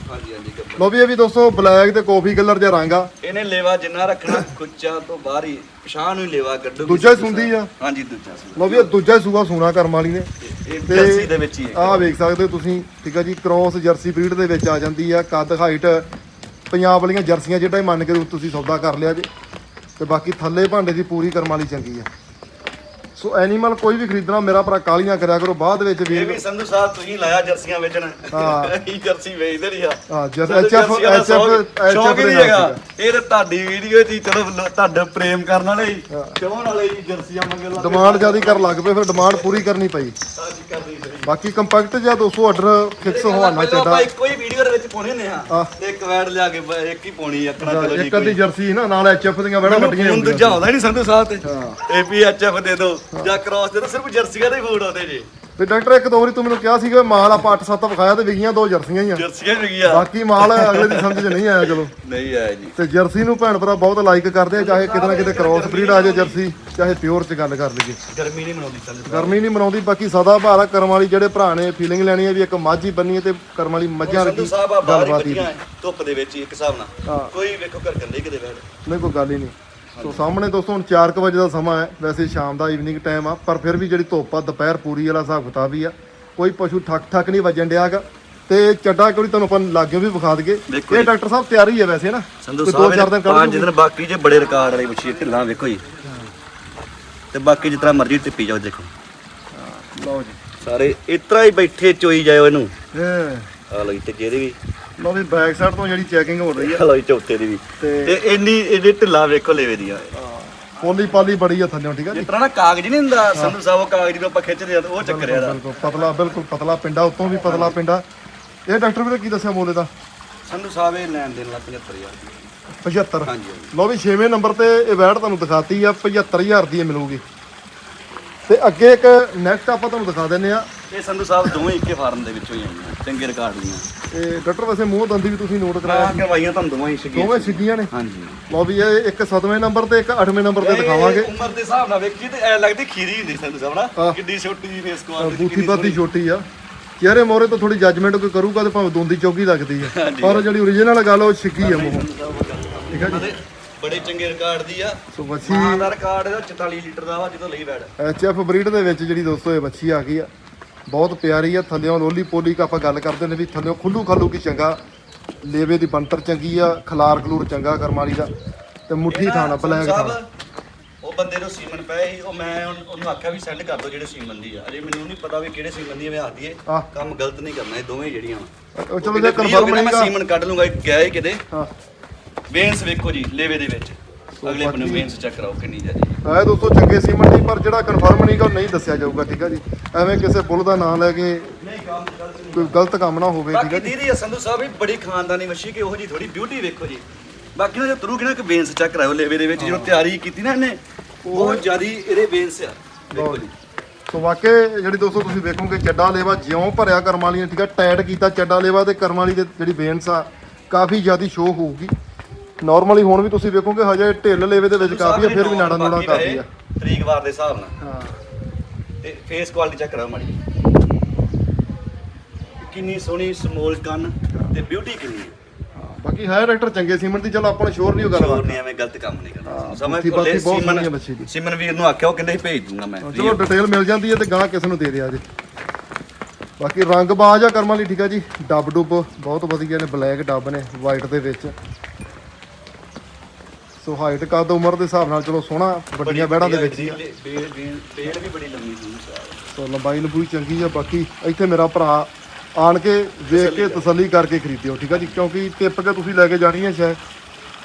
ਲੋ ਵੀ ਇਹ ਵੀ ਦੋਸਤੋ ਬਲੈਕ ਤੇ ਕਾਫੀ ਕਲਰ ਜਿਹਾ ਰੰਗ ਆ। ਇਹਨੇ ਲੇਵਾ ਜਿੰਨਾ ਰੱਖਣਾ ਕੁੱਚਾ ਤੋਂ ਬਾਹਰ ਹੀ ਪਛਾਣ ਨੂੰ ਹੀ ਲੇਵਾ ਕੱਢੋ ਦੂਜਾ ਹੀ ਸੁੰਦੀ ਆ? ਹਾਂਜੀ ਦੂਜਾ ਸੁੰਦੀ ਲੋ ਵੀ ਇਹ ਦੂਜਾ ਸੂਆ ਸੂਣਾ ਕਰਮ ਵਾਲੀ ਨੇ। ਇਹ ਜਰਸੀ ਦੇ ਵਿੱਚ ਹੀ ਹੈ। ਆਹ ਵੇਖ ਸਕਦੇ ਹੋ ਤੁਸੀਂ ਠੀਕ ਆ ਜੀ ਕ੍ਰੋਸ ਜਰਸੀ ਬਰੀਡ ਦੇ ਵਿੱਚ ਆ ਜਾਂਦੀ ਆ ਕੱਦ ਹਾਈਟ ਪੰਜਾਬ ਵਾਲੀਆਂ ਜਰਸੀਆਂ ਜਿਹੜਾ ਹੀ ਮੰਨ ਕੇ ਤੁਸੀਂ ਸੌਦਾ ਕਰ ਲਿਆ ਜੇ। ਤੇ ਬਾਕੀ ਥੱਲੇ ਭਾਂਡੇ ਦੀ ਪੂਰੀ ਕਰਮ ਵਾਲੀ ਚੰਗੀ ਆ। ਸੋ ਐਨੀਮਲ ਕੋਈ ਵੀ ਖਰੀਦਣਾ ਮੇਰਾ ਭਰਾ ਕਾਲੀਆਂ ਕਰਿਆ ਕਰੋ ਬਾਅਦ ਵਿੱਚ ਇਹ ਵੀ ਵੀ ਸੰਧੂ ਸਾਹਿਬ ਤੁਸੀਂ ਲਾਇਆ ਜਰਸੀਆਂ ਵੇਚਣ। ਹਾਂ। ਇਹ ਜਰਸੀ ਵੇਚਦੇ ਨਹੀਂ ਆ। ਹਾਂ ਜਸ ਸਾਨੂੰ ਐਚਐਫ ਜਰਸੀਆਂ ਦਾ ਸ਼ੌਕ- ਸ਼ੌਕ ਹੀ ਐਚਐਫ ਨਹੀਂ ਹੈਗਾ। ਇਹ ਤਾਂ ਤੁਹਾਡੀ ਵੀਡੀਓ ਹੀ ਚਲੋ ਲੋ- ਤੁਹਾਡਾ ਪ੍ਰੇਮ ਕਰਨ ਵਾਲੇ ਹੀ। ਚਾਹਣ ਵਾਲੇ ਹੀ ਜਰਸੀਆਂ ਮੰਗਣ ਲੱਗ ਡਿਮਾਂਡ ਜ਼ਿਆਦਾ ਕਰਨ ਲੱਗ ਪਏ ਫਿਰ ਡਿਮਾਂਡ ਪੂਰੀ ਕਰਨੀ ਪਈ। ਅੱਜ ਕਰਨੀ ਸਹੀ ਬਾਕੀ ਕੰਪੈਕਟ ਜਾਂ 200 ਆਰਡਰ ਫਿਕਸ ਹੋਣਾ ਚਾਹੀਦਾ ਦੇ ਵਿੱਚ ਪਾਉਣੇ ਹੁੰਦੇ ਆ ਆਹ। ਤੇ ਇੱਕ ਵੈਡ ਲਿਆ ਕੇ ਬ- ਇੱਕ ਹੀ ਪਾਉਣੀ ਆਖਣਾ ਚਲੋ ਜੀ ਇੱਕ ਅੱਧੀ ਜਰਸੀ ਨਾ ਨਾਲ ਐਚਐਫ ਦੀਆਂ ਬੜਾ ਵੱਡੀਆਂ ਹੁਣ ਦੂਜਾ ਆਉਂਦਾ ਹੀ ਨਹੀਂ ਸੰਧੂ ਸਾਹਿਬ ਤੇ ਹਾਂ। ਇਹ ਵੀ ਐਚਐਫ ਦੇ ਦੋ ਜਾਂ ਕ੍ਰਾਸ ਦੇ ਦੋ ਸਿਰਫ ਜਰਸੀਆਂ ਦੇ ਹੀ ਫੂਡ ਆਉਂਦੇ ਜੀ ਤੇ ਡਾਕਟਰ ਇੱਕ ਦੋ ਵਾਰੀ ਤੂੰ ਮੈਨੂੰ ਕਿਹਾ ਸੀਗਾ ਮਾਲ ਆਪਾਂ 8-7 ਵਿਖਾਇਆ ਤੇ ਵਿਗੀਆਂ ਦੋ ਜਰਸੀਆਂ ਹੀ ਆ। ਜਰਸੀਆਂ ਵੀ ਗਿਆ ਬਾਕੀ ਮਾਲ ਅਗਲੇ ਦੀ ਸਮਝ 'ਚ ਨਹੀਂ ਆਇਆ ਚਲੋ। ਨਹੀਂ ਆਇਆ ਜੀ। ਤੇ ਜਰਸੀ ਨੂੰ ਭੈਣ ਭਰਾ ਬਹੁਤ ਲਾਈਕ ਕਰਦੇ ਆ ਚਾਹੇ ਕਿਤੇ ਨਾ ਕਿਤੇ ਕ੍ਰੋਸ ਬਰੀਡ ਆ ਜਾਏ ਜਰਸੀ ਚਾਹੇ ਪਿਓਰ 'ਚ ਗੱਲ ਕਰ ਲਈਏ। ਗਰਮੀ ਨਹੀਂ ਮਨਾਉਂਦੀ ਸਾਹਿਬ ਗਰਮੀ ਨਹੀਂ ਮਨਾਉਂਦੀ ਬਾਕੀ ਸਦਾ ਭਾਰਾ ਕਰਮ ਵਾਲੀ ਜਿਹੜੇ ਭਰਾ ਨੇ ਫੀਲਿੰਗ ਲੈਣੀ ਹੈ ਵੀ ਇੱਕ ਮਾਝੀ ਬੰਨੀ ਹੈ ਤੇ ਕਰਮ ਵਾਲੀ ਮੱਝਾਂ ਸੰਧੂ ਵਰਗੀ ਸਾਹਿਬ ਆ ਬਾਹਰ ਹੀ ਐ, ਧੁੱਪ ਦੇ ਵਿੱਚ ਹੀ ਇੱਕ ਹਿਸਾਬ ਨਾਲ। ਕੋਈ ਵੇਖੋ ਘਰ ਕੰਦੇ ਕਿਤੇ ਬੈਠ। ਨਹੀਂ ਕੋਈ ਗੱਲ ਹੀ ਨਹੀਂ। ਸੋ ਸਾਹਮਣੇ ਦੋਸਤੋ ਹੁਣ 4 ਵਜੇ ਦਾ ਸਮਾਂ ਹੈ। ਵੈਸੇ ਸ਼ਾਮ ਦਾ ਈਵਨਿੰਗ ਟਾਈਮ ਆ ਪਰ ਫਿਰ ਵੀ ਜਿਹੜੀ ਧੁੱਪ ਆ ਦੁਪਹਿਰ ਪੂਰੀ ਵਾਲਾ ਹਿਸਾਬ ਕਿਤਾਬ ਹੀ ਆ। ਕੋਈ ਪਸ਼ੂ ਠੱਕ ਠੱਕ ਨਹੀਂ ਵੱਜਣ ਡਿਆਗਾ ਤੇ ਚੱਡਾ ਕੋਈ ਤੁਹਾਨੂੰ ਆਪਾਂ ਲਾਗੇ ਵੀ ਵਿਖਾ ਦੇਖੋ ਇਹ। ਡਾਕਟਰ ਸਾਹਿਬ ਤਿਆਰੀ ਹੈ ਵੈਸੇ ਨਾ। ਸੰਧੂ ਸਾਹਿਬ ਨੇ ਪੰਜ। ਦਿਨ ਬਾਕੀ ਜੇ ਬੜੇ ਰਿਕਾਰਡ ਵਾਲੀ ਬੱਚੀ ਢਿੱਲਾਂ ਵੇਖੋ ਜੀ। ਤੇ ਬਾਕੀ ਤਰ੍ਹਾਂ ਮਰਜ਼ੀ ਟਿੱਪੀ ਜਾਓ ਦੇਖੋ। ਲਓ ਜੀ। ਸਾਰੇ ਇਤਰਾ ਹੀ ਬੈਠੇ ਚੋਈ ਜਾਓ ਇਹਨੂੰ। ਇਹ ਆ ਜੀ ਤੇ ਜਿਹਦੇ ਵੀ ਲਓ ਵੀ ਬੈਕ ਸਾਈਡ ਤੋਂ ਜਿਹੜੀ ਚੈਕਿੰਗ ਹੋ ਰਹੀ ਆ ਜੀ ਚੌਥੇ ਦੀ ਵੀ। ਤੇ- ਤੇ ਇੰਨੀ ਇਹਦੇ ਢਿੱਲਾਂ ਵੇਖੋ ਲੈਵੇ ਦੀਆਂ। ਪੋਲੀ ਪਾਲੀ ਬੜੀ ਆ ਥੱਲੇ ਠੀਕ ਆ ਜੀ? ਤਰ੍ਹਾਂ ਨਾ ਕਾਗਜ਼ ਨਹੀਂ ਹੁੰਦਾ ਸੰਧੂ ਸਾਹਿਬ ਉਹ ਕਾਗਜ਼ ਨੂੰ ਆਪਾਂ ਖਿੱਚਦੇ ਆ ਤੇ ਉਹ ਚੱਕਰ ਆ ਬਿਲਕੁਲ ਪਤਲਾ ਬਿਲਕੁਲ ਪਤਲਾ ਪਿੰਡਾ ਉੱਤੋਂ ਵੀ ਪਤਲਾ ਪਿੰਡਾ। ਇਹ ਡਾਕਟਰ ਵੀਰੇ ਕੀ ਦੱਸਿਆ ਬੋਲੇ ਦਾ? ਸੰਧੂ ਸਾਹਿਬ ਇਹ ਲੈਣ ਦੇਣ ਲਾ 75000 ਦੀ। 75 ਹਾਂਜੀ ਹਾਂਜੀ। ਲਓ ਵੀ 6ਵੇਂ ਨੰਬਰ ਤੇ ਇਹ ਵੈਟ ਤੁਹਾਨੂੰ ਦਿਖਾਤੀ ਆ 75000 ਦੀ ਇਹ ਮਿਲੂਗੀ। ਤੇ ਅੱਗੇ ਇੱਕ ਨੈਕਸਟ ਆਪਾਂ ਤੁਹਾਨੂੰ ਦਿਖਾ ਦਿੰਨੇ ਆ। ਇਹ ਸੰਧੂ ਸਾਹਿਬ ਦੋਵੇਂ ਇੱਕੇ ਫਾਰਮ ਦੇ ਵਿੱਚੋਂ ਹੀ ਆਈਆਂ ਚੰਗੇ ਰਿਕਾਰਡ ਦੀਆਂ। ਇਹ ਡਾਕਟਰ ਵੈਸੇ ਮੂੰਹ ਦੰਦੀ ਵੀ ਤੁਸੀਂ ਨੋਟ ਕਰਾਇਆ ਮੈਂ ਕਰਵਾਈਆਂ ਤੁਹਾਨੂੰ ਦੋਵਾਂ ਹੀ ਸੀਗੀਆਂ ਦੋਵੇਂ ਸਿੱਧੀਆਂ ਨੇ? ਹਾਂਜੀ। ਲਓ ਵੀ ਇਹ ਇੱਕ 7ਵੇਂ ਨੰਬਰ ਤੇ ਇੱਕ 8ਵੇਂ ਨੰਬਰ ਤੇ ਦਿਖਾਵਾਂਗੇ। ਇਹ ਉਮਰ ਦੇ ਹਿਸਾਬ ਨਾਲ ਵੇਖੀ ਤੇ ਐ ਲੱਗਦੀ ਖੀਰੀ ਹੁੰਦੀ ਸੰਧੂ ਸਾਹਿਬ ਨਾ। ਕਿੱਡੀ ਛੋਟੀ ਜੀ ਫੇਸ ਕੁਆਲਿਟੀ ਬੂਥੀ ਬਾਤੀ ਛੋਟੀ ਆ। ਚਿਹਰੇ ਮੋਰੇ ਤੋਂ ਥੋੜੀ ਜੱਜਮੈਂਟ ਕੋਈ ਕਰੂਗਾ ਤੇ ਭਾਵੇਂ ਦੋਂਦੀ ਚੌਕੀ ਲੱਗਦੀ ਆ। ਹਾਂਜੀ। ਪਰ ਜਿਹੜੀ ਓਰੀਜਨਲ ਗੱਲ ਉਹ ਛਿੱਕੀ ਆ ਮੂੰਹ। ਠੀਕ ਆ ਜੀ? ਬੜੇ ਚੰਗੇ ਰਿਕਾਰਡ ਦੀ ਆ। ਸੋ ਵੱਛੀ ਮਾਂ ਦਾ ਰਿਕਾਰਡ ਇਹਦਾ 44 ਲੀਟਰ ਦਾ ਵਾ ਜਦੋਂ ਲਈ ਬੈਡ ਐਚਐਫ ਬਰੀਡ ਦੇ ਵਿੱਚ ਜਿਹੜੀ ਦੋਸਤੋ ਇਹ ਬੱਚੀ ਆ ਗਈ ਆ। ਬਹੁਤ ਪਿਆਰੀ ਆ ਥੱਲਿਓਂ ਲੋਲੀ ਪੋਲੀ ਕਾ ਆਪਾਂ ਗੱਲ ਕਰਦੇ ਨੇ ਵੀ ਥੱਲਿਓਂ ਖੁੱਲੂ ਖਾਲੂ ਕੀ ਚੰਗਾ। ਲੇਵੇ ਦੀ ਬੰਤਰ ਚੰਗੀ ਆ ਖਲਾਰ ਖਲੂਰ ਚੰਗਾ ਕਰਮਾਲੀ ਦਾ ਤੇ ਮੁੱਠੀ ਥਾਣਾ ਬਲੈਕ ਥਾਣਾ ਉਹ ਬੰਦੇ ਨੂੰ ਸੀਮਨ ਪਏ ਸੀ ਉਹ ਮੈਂ ਉਹਨ- ਉਹਨੂੰ ਆਖਿਆ ਵੀ ਸੈਂਡ ਕਰ ਦਿਓ ਜਿਹੜੇ ਸੀਮਨ ਦੀ ਆ। ਅਜੇ ਮੈਨੂੰ ਨਹੀਂ ਪਤਾ ਵੀ ਕਿਹੜੇ ਸੀਮਨ ਦੀ ਆ, ਮੈਂ ਆਖ ਦਈਏ ਆਹ। ਕੰਮ ਗਲਤ ਨਹੀਂ ਕਰਨਾ ਇਹ ਦੋਵੇਂ ਜਿਹੜੀਆਂ ਵਾ। ਉਹ ਚਲੋ ਜੇ ਕਨਫਰਮ ਮੈਂ ਨਹੀਂਗਾ ਸੀਮਨ ਕੱਢ ਲੂੰਗਾ ਗਿਆ ਹੀ ਕਿਤੇ। ਹਾਂ। ਵੇਨਸ ਵੇਖੋ ਜੀ ਲੇਵੇ ਦੇ ਵਿੱਚ। ਅਗਲੇ ਬੰਨੇ ਵੇਨਸ ਚੈੱਕ ਕਰਾਓ ਕਿੰਨੀ ਜਿਆਦੀ ਹੈ ਦੋਸਤੋ ਚੰਗੇ ਸੀਮਨ ਦੀ ਪਰ ਜਿਹੜਾ ਕਨਫਰਮ ਨਹੀਂਗਾ ਉਹ ਨਹੀਂ ਦੱਸਿਆ ਜਾਊਗਾ ਠੀਕ ਆ ਜੀ? ਐਵੇਂ ਕਿਸੇ ਪੁੱਲ ਦਾ ਨਾਂ ਲੈ ਕੇ ਨਹੀਂ ਕੰਮ ਗਲਤ ਨਹੀਂ। ਕੋਈ ਗਲਤ ਕੰਮ ਨਾ ਹੋਵੇ ਠੀਕ ਬਾਕੀ ਆ ਜੀ? ਦੀਦੀ ਸੰਧੂ ਸਾਹਿਬ ਵੀ ਬੜੀ ਖਾਨਦਾਨੀ ਮੱਛੀ ਕਿ ਉਹੋ ਜੀ ਥੋੜੀ ਬਿਊਟੀ ਵੇਖੋ ਜੀ। ਬਾਕੀ ਨਾ ਜੇ ਤੁਰੂਗੀ ਨਾ ਕਿ ਵੇਨਸ ਚੈੱਕ ਕਰਾਓ ਲੇਵੇ ਦੇ ਵਿੱਚ ਜਦੋਂ ਤਿਆਰੀ ਕੀਤੀ ਨਾ ਇਹਨੇ ਬਹੁਤ ਜ਼ਿਆਦੀ ਇਹਦੇ ਵੇਨਸ ਆ। ਵੇਖੋ ਜੀ। ਸੋ ਵਾਕਈ ਜਿਹੜੀ ਦੋਸਤੋ ਤੁਸੀਂ ਵੇਖੋਗੇ ਚੱਡਾ ਲੇਵਾ ਜਿਉਂ ਭਰਿਆ ਕਰਮ ਵਾਲੀਆਂ ਠੀਕ ਆ ਟਾਈਟ ਕੀਤਾ ਚੱਡਾ ਲੇਵਾ ਤੇ ਕਰਮ ਵਾਲੀ ਦੇ ਜਿਹੜੀ ਬੇਨਸ ਆ ਕਾਫੀ ਜ਼ਿਆਦੀ ਸ਼ੋ ਹੋਊਗੀ। ਨਾਰਮਲੀ ਹੁਣ ਵੀ ਤੁਸੀਂ ਵੇਖੋਗੇ ਹਜੇ ਢਿੱਲ ਲੇਵੇ ਦੇ ਵਿੱਚ ਕਾਫੀ ਆ ਫਿਰ ਵੀ ਨਾੜਾ ਨੂੜਾ ਕਾਫੀ ਆ। ਤਰੀਕ ਵਾਰ ਦੇ ਹਿਸਾਬ ਨਾਲ। ਹਾਂ। ਤੇ ਫੇਸ ਕੁਆਲਿਟੀ ਚੈੱਕ ਕਰਾਓ ਮਾੜੀ ਕਿੰਨੀ ਸੋਹਣੀ ਸਮੋਲ ਕੰਨ ਤੇ ਬਿਊਟੀ ਕਿੰਨੀ ਹੈ? ਬਾਕੀ ਹੈ ਡਾਕਟਰ ਚੰਗੇ ਸੀਮਨ ਦੀ ਚਲੋ ਆਪਾਂ ਨੂੰ ਸ਼ੋਰ ਨਹੀਂ ਉਹ ਗੱਲ ਨਹੀਂ ਐਵੇਂ ਗਲਤ ਕੰਮ ਨਹੀਂ ਕਰਨਾ। ਸਮਝ ਕੋਲੇ ਸੀਮਨ। ਸੀਮਨ ਵੀਰ ਨੂੰ ਆਖਿਆ ਉਹ ਕਹਿੰਦੇ ਭੇਜ ਦੂੰਗਾ ਮੈਂ ਚਲੋ ਡਿਟੇਲ ਮਿਲ ਜਾਂਦੀ ਹੈ ਤੇ ਗਾਂ ਕਿਸ ਨੂੰ ਦੇ ਦਿਆ ਜੇ। ਬਾਕੀ ਰੰਗ ਬਾਜ ਆ ਕਰਮਾਂ ਲਈ ਠੀਕ ਆ ਜੀ। ਡੱਬ ਡੁੱਬ ਬਹੁਤ ਵਧੀਆ ਨੇ ਬਲੈਕ ਡੱਬ ਨੇ ਵਾਈਟ ਦੇ ਵਿੱਚ। ਸੋ ਹਾਈਟ ਕੱਦ ਉਮਰ ਦੇ ਹਿਸਾਬ ਨਾਲ ਚਲੋ ਸੋਹਣਾ ਵੱਡੀਆਂ ਬੈੜਾਂ ਦੇ ਵਿੱਚ ਹੀ ਆ। ਬੇਲ ਵੀ ਬੜੀ ਲੰਮੀ ਸੀ। ਸੋ ਲੰਬਾਈ ਲੰਬੂਈ ਚੰਗੀ ਆ ਬਾਕੀ ਇੱਥੇ ਮੇਰਾ ਭਰਾ ਆਣ ਕੇ ਵੇਖ ਕੇ ਤਸੱਲੀ ਕਰਕੇ ਖਰੀਦਿਓ ਠੀਕ ਆ ਜੀ? ਕਿਉਂਕਿ ਟਿੱਪ ਕੇ ਤੁਸੀਂ ਲੈ ਕੇ ਜਾਣੀ ਹੈ ਸ਼ਾਇਦ।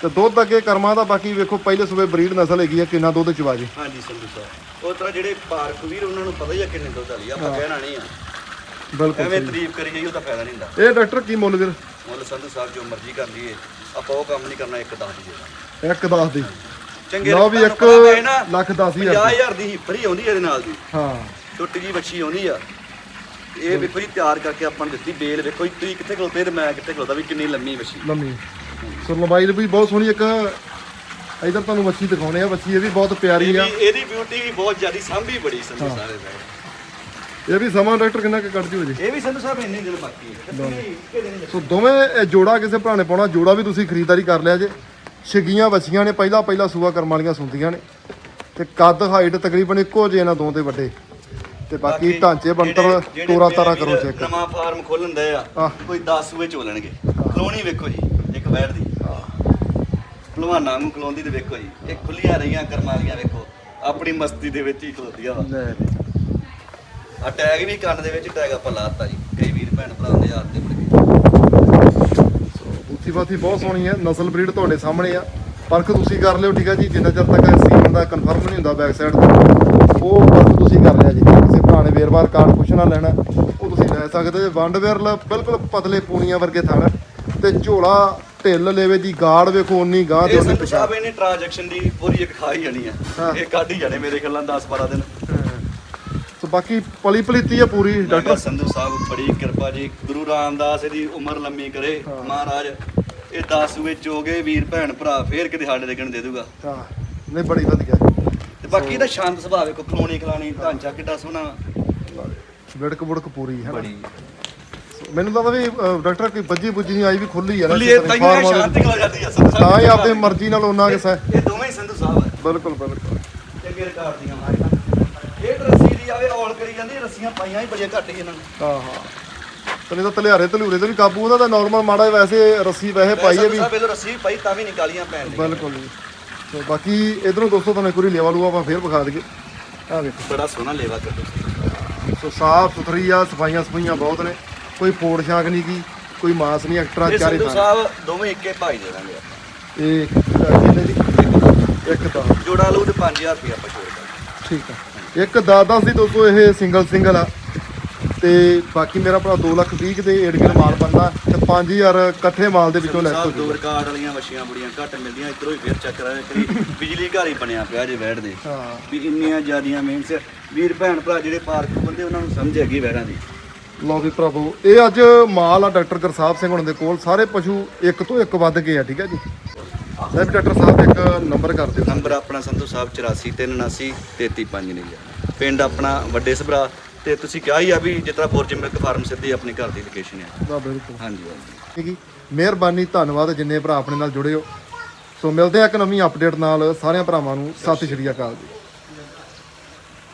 ਤੇ ਦੁੱਧ ਅੱਗੇ ਕਰਮਾਂ ਦਾ ਬਾਕੀ ਵੇਖੋ ਪਹਿਲੇ ਸੂਬੇ ਬਰੀਡ ਨਸਲ ਹੈਗੀ ਆ ਕਿੰਨਾ ਦੁੱਧ ਚਵਾ ਜੇ। ਹਾਂਜੀ ਸੰਧੂ ਸਾਹਿਬ। ਉਹ ਤਰ੍ਹਾਂ ਜਿਹੜੇ ਪਾਰਕ ਵੀਰ ਉਹਨਾਂ ਨੂੰ ਪਤਾ ਹੀ ਆ ਕਿੰਨੇ ਦੁੱਧ ਵਾਲੀ ਆ ਆਪਾਂ ਕਹਿਣਾ ਨਹੀਂ ਆ। ਬਿਲਕੁਲ ਐਵੇਂ। ਤਾਰੀਫ ਕਰੀ ਜਾਈਏ ਉਹਦਾ ਫਾਇਦਾ ਨਹੀਂ ਹੁੰਦਾ। ਇਹ ਡਾਕਟਰ ਕੀ ਮੁੱਲ ਵੀਰ? ਮੁੱਲ ਸੰਧੂ ਸਾਹਿਬ ਜੋ ਮਰਜ਼ੀ ਕਰ ਲਈਏ ਆਪਾਂ ਉਹ ਕੰਮ ਨਹੀਂ ਕਰਨਾ ਇੱਕ ਦਸ ਦੀ ਇੱਕ ਦੱਸ ਦੀ। ਚੰਗੇ ਲਓ ਵੀ ਇੱਕ ਲੱਖ ਦਸ ਹਜ਼ਾਰ 50000 ਦੀ ਹਿੱਪਰੀ ਆਉਂਦੀ ਇਹਦੇ ਨਾਲ ਦੀ। ਹਾਂ। ਛੋਟੀ ਜੀ ਬੱਚੀ ਆਉਂਦੀ ਆ। ਇਹ ਜੀ ਤਿਆਰ ਕਰਕੇ ਆਪਾਂ ਨੂੰ ਦਿੱਤੀ ਬੇਲ। ਵੇਖੋ ਜੀ ਤੁਸੀਂ ਕਿੱਥੇ ਖਲੋਤੇ ਤੇ ਮੈਂ ਕਿੱਥੇ ਖਲੋਤਾ ਵੀ ਕਿੰਨੀ ਲੰਮੀ ਵਛੀ ਲੰਮੀ। ਸੋ ਲੰਬਾਈ ਵੀ ਬਹੁਤ ਸੋਹਣੀ ਇੱਕ ਇਧਰ ਤੁਹਾਨੂੰ ਮੱਛੀ ਦਿਖਾਉਣੇ ਆ। ਮੱਛੀ ਇਹ ਵੀ ਬਹੁਤ ਪਿਆਰੀ ਆ। ਇਹਦੀ ਬਿਊਟੀ ਵੀ ਬਹੁਤ ਜ਼ਿਆਦੀ ਸਾਂਭੀ ਬੜੀ ਸੰਧੂ ਸਾਰੇ ਦਾ ਇਹ ਵੀ ਸਮਾਂ ਡਾਕਟਰ ਕਿੰਨਾ ਕੁ ਕੱਢ ਜੂ ਜੀ? ਇਹ ਵੀ ਸੰਧੂ ਸਾਹਿਬ ਇੰਨੇ ਦਿਨ ਬਾਕੀ ਹੈ। ਕਿੰਨੇ ਦਿਨ ਸੋ ਦੋਵੇਂ ਇਹ ਜੋੜਾ ਕਿਸੇ ਭਰਾ ਨੇ ਪਾਉਣਾ ਜੋੜਾ ਵੀ ਤੁਸੀਂ ਖਰੀਦਦਾਰੀ ਕਰ ਲਿਆ ਜੇ। ਛਗੀਆਂ ਬੱਚੀਆਂ ਨੇ ਪਹਿਲਾ ਪਹਿਲਾ ਸੂਆ ਕਰਮ ਵਾਲੀਆਂ ਸੁੰਦੀਆਂ ਨੇ। ਤੇ ਕੱਦ ਹਾਈਟ ਤਕਰੀਬਨ ਇੱਕੋ ਜਿਹੇ ਇਹਨਾਂ ਦੋ ਤੇ ਵੱਡੇ। ਤੇ ਬਾਕੀ ਢਾਂਚੇ ਬੰਤਰ ਤੋਰਾ ਤਾਰਾ ਕਰੋ ਚੈੱਕ। ਨਵਾਂ ਫਾਰਮ ਖੋਲਣ ਦੇ ਆ। ਕੋਈ 10 ਸੂਏ ਚੋਲਣਗੇ ਕਲੋਣੀ ਵੇਖੋ ਜੀ ਇੱਕ ਵੈਰ ਦੀ। ਭਲਵਾਨਾਂ ਨੂੰ ਕਲੋਂਦੀ ਤੇ ਵੇਖੋ ਜੀ ਇਹ ਖੁੱਲੀਆਂ ਰਹੀਆਂ ਕਰਮਾਲੀਆਂ ਵੇਖੋ ਆਪਣੀ ਮਸਤੀ ਦੇ ਵਿੱਚ ਹੀ ਖਲੋਦੀਆਂ ਵਾ। ਲੈ। ਆ ਟੈਗ ਵੀ ਕੰਨ ਦੇ ਵਿੱਚ ਟੈਗ ਆਪਾਂ ਲਾਤਾ ਜੀ ਕਈ ਵੀਰ ਭੈਣ ਭਰਾ ਦੇ ਹੱਥ ਤੇ ਬੂਥੀ ਬਾਥੀ ਬਹੁਤ ਸੋਹਣੀ ਹੈ ਨਸਲ ਬਰੀਡ ਤੁਹਾਡੇ ਸਾਹਮਣੇ ਆ। ਪਰਖ ਤੁਸੀਂ ਕਰ ਲਿਓ ਠੀਕ ਹੈ ਜੀ ਜਿੰਨਾ ਚਿਰ ਤੱਕ ਸੀਮਨ ਦਾ ਕਨਫਰਮ ਨਹੀਂ ਹੁੰਦਾ ਬੈਕ ਸਾਈਡ ਤੋਂ। ਉਹ ਪਰਖ ਤੁਸੀਂ ਕਰ ਲਿਆ ਜੀ ਕਿਸੇ ਭਰਾ ਨੇ ਵੇਰਵਾਰ ਕਾਰਡ ਪੁੱਛਣਾ ਲੈਣਾ ਉਹ ਤੁਸੀਂ ਲੈ ਸਕਦੇ ਜੇ ਵੰਡ ਵੇਰਲ ਬਿਲਕੁਲ ਪਤਲੇ ਪੂਣੀਆਂ ਵਰਗੇ ਥਣ ਤੇ ਝੋਲਾ ਢਿੱਲ ਲੈਵੇ ਦੀ ਗਾੜ ਵੇਖੋ ਉਨੀ ਗਾਂ ਤੇ ਉਨੀ ਸਾਹਿਬ ਇਹਨੇ ਟ੍ਰਾਂਜੈਕਸ਼ਨ ਦੀ ਪੂਰੀ ਇੱਕ ਖਾਈ ਜਾਣੀ ਆ। ਇਹ ਕੱਢ ਹੀ ਜਾਣੇ ਮੇਰੇ ਖਿਆਲਾਂ 10 12 ਦਿਨ। ਬਾਕੀ ਪਲੀ ਪਲੀਤੀ ਆ ਪੂਰੀ ਡਾਕਟਰ। ਸੰਧੂ ਸਾਹਿਬ ਬੜੀ ਕਿਰਪਾ ਜੀ। ਗੁਰੂ ਰਾਮਦਾਸ ਇਹਦੀ ਉਮਰ ਲੰਮੀ ਕਰੇ। ਮਹਾਰਾਜ ਇਹ 10 ਵਿੱਚ ਹੋ ਗਏ ਵੀਰ ਭੈਣ ਭਰਾ ਫੇਰ ਕਿਤੇ ਸਾਡੇ ਲੱਗਣ ਦੇ ਦੂਗਾ। ਹਾਂ ਨਹੀਂ ਬੜੀ ਵਧੀਆ। ਤੇ ਬਾਕੀ ਇਹਦਾ ਸ਼ਾਂਤ ਸੁਭਾਅ ਵੇਖੋ ਖਲੋਣੀ ਖਲਾਣੀ ਢਾਂਚਾ ਕਿੱਡਾ ਸੋਹਣਾ। ਵਿੜਕ ਬੁੜਕ ਪੂਰੀ ਹੈ ਬੜੀ। ਮੈਨੂੰ ਤਾਂ ਵੀ ਡਾਕਟਰ ਕੋਈ ਬੱਜੀ ਬੁੱਜੀ ਨਹੀਂ ਆਈ ਵੀ ਖੁੱਲੀ ਆ ਨਾ ਸ਼ਾਂਤ ਖਲੋ ਜਾਂਦੀ ਆ ਸੰਧੂ ਸਾਹਿਬ ਤਾਂ ਹੀ ਆਪਣੀ ਮਰਜ਼ੀ ਨਾਲ ਉਹਨਾਂ ਕਿਸਾ ਇਹ ਦੋਵੇਂ ਹੀ ਸੰਧੂ ਸਾਹਿਬ ਬਿਲਕੁਲ ਬਿਲਕੁਲ। ਚੰਗੇ ਰਿਕਾਰਡ ਦੀਆਂ ਇਹ ਤਾਂ ਆਵੇ ਔਲ ਕਰੀ ਜਾਂਦੀ ਰੱਸੀਆਂ ਪਾਈਆਂ ਹੀ ਬੜੀਆਂ ਘੱਟ ਹੀ ਇਹਨਾਂ ਨੇ। ਹਾਂ ਹਾਂ ਤੇ ਤਾਂ ਤਲਿਆਰੇ ਤਲੂਰੇ ਤੇ ਵੀ ਕਾਬੂ ਉਹਦਾ ਤਾਂ ਨਾਰਮਲ ਮਾੜਾ ਵੈਸੇ ਰੱਸੀ ਵੈਸੇ ਪਾਈ ਹੈ ਵੀ। ਇਹਦੋਂ ਰੱਸੀ ਪਾਈ ਤਾਂ ਵੀ ਨਿਕਾਲੀਆਂ ਪੈਣ ਦੀ ਬਿਲਕੁਲ ਜੀ। ਸੋ ਬਾਕੀ ਇਧਰੋਂ ਦੋਸਤੋ ਤੁਹਾਨੂੰ ਇੱਕ ਵਾਰੀ ਲੇਵਾ ਲੂਆ ਆਪਾਂ ਫੇਰ ਵਿਖਾ ਦਈਏ। ਆ ਵੇਖੋ। ਬੜਾ ਸੋਹਣਾ ਲੇਵਾ ਕਰਦੇ ਸੋ ਸਾਫ਼ ਸੁਥਰੀ ਆ ਸਫਾਈਆਂ ਸਫਾਈਆਂ ਬਹੁਤ ਨੇ। ਕੋਈ ਫੋੜ ਛਾਂਕ ਨਹੀਂ ਕੀ ਕੋਈ ਮਾਸ ਨਹੀਂ ਐਕਸਟਰਾ ਇਹ ਚਾਰੇ ਸੰਧੂ ਤਾਂ ਸਾਹਿਬ ਦੋਵੇਂ ਇੱਕੇ ਭਾਈ ਦੇ ਦਾਂਗੇ ਆਪਾਂ ਇਹ ਕਿੰਨੇ ਦੀ ਇੱਕ ਤਾਂ। ਜੋੜਾ ਲਊ ਤੇ 5000 ਰੁਪਏ ਆਪਾਂ ਛੋੜ ਦਾਂਗੇ। ਠੀਕ ਆ। ਇੱਕ 10 10 ਦੀ ਦੋਸਤੋ ਇਹ ਸਿੰਗਲ ਸਿੰਗਲ ਆ। ਤੇ ਬਾਕੀ ਮੇਰਾ ਭਰਾ 2 ਲੱਖ 20 ਦੇ ਏਡ ਗਿਲ ਮਾਲ ਬੰਦਾ ਤੇ 5000 ਇਕੱਠੇ ਮਾਲ ਦੇ ਵਿੱਚੋਂ ਲੈਸ ਹੋ ਦੋ ਰਿਕਾਰਡ ਵਾਲੀਆਂ ਮੱਛੀਆਂ ਬੜੀਆਂ ਘੱਟ ਮਿਲਦੀਆਂ ਇਧਰੋਂ ਹੀ ਫੇਰ ਚੱਕ ਕਰਾਂਗੇ ਕਰੀ ਬਿਜਲੀ ਘਰ ਹੀ ਬਣਿਆ ਪਿਆ ਜੇ ਵੈੜ ਦੇ। ਹਾਂ। ਵੀ ਇੰਨੀਆਂ ਜ਼ਿਆਦੀਆਂ ਮੇਨਸ ਵੀਰ ਭੈਣ ਭਰਾ ਜਿਹੜੇ ਪਾਰਕ ਬੰਦੇ ਉਹਨਾਂ ਨੂੰ ਸਮਝ ਹੈਗੀ ਵੈੜਾਂ ਦੀ। ਲਓ ਵੀ ਭਰਾਵੋ ਇਹ ਅੱਜ ਮਾਲ ਆ ਡਾਕਟਰ ਗੁਰਸਾਹਿਬ ਸਿੰਘ ਹੁਣਾਂ ਦੇ ਕੋਲ। ਸਾਰੇ ਪਸ਼ੂ ਇੱਕ ਤੋਂ ਇੱਕ ਵੱਧ ਗਏ ਆ ਠੀਕ ਹੈ ਜੀ? ਵੀ ਡਾਕਟਰ ਸਾਹਿਬ ਇੱਕ ਨੰਬਰ ਕਰ ਦਿਓ। ਨੰਬਰ ਆਪਣਾ ਸੰਧੂ ਸਾਹਿਬ 84379 33599 ਪਿੰਡ ਆਪਣਾ ਵੱਡੇ ਸਭਰਾ ਤੇ ਤੁਸੀਂ ਕਿਹਾ ਹੀ ਆ ਵੀ ਜਿਸ ਤਰ੍ਹਾਂ ਬੁਰਜ ਮਿਲਕ ਫਾਰਮ ਸਿੱਧੀ ਆਪਣੀ ਘਰ ਦੀ ਲੋਕੇਸ਼ਨ ਹੈ ਵਾਹ ਬਿਲਕੁਲ। ਹਾਂਜੀ ਹਾਂਜੀ। ਠੀਕ ਹੈ ਮਿਹਰਬਾਨੀ ਧੰਨਵਾਦ ਜਿੰਨੇ ਭਰਾ ਆਪਣੇ ਨਾਲ ਜੁੜੇ ਹੋ। ਸੋ ਮਿਲਦੇ ਆ ਇੱਕ ਨਵੀਂ ਅਪਡੇਟ ਨਾਲ। ਸਾਰਿਆਂ ਭਰਾਵਾਂ ਨੂੰ ਸਤਿ ਸ਼੍ਰੀ ਅਕਾਲ ਜੀ।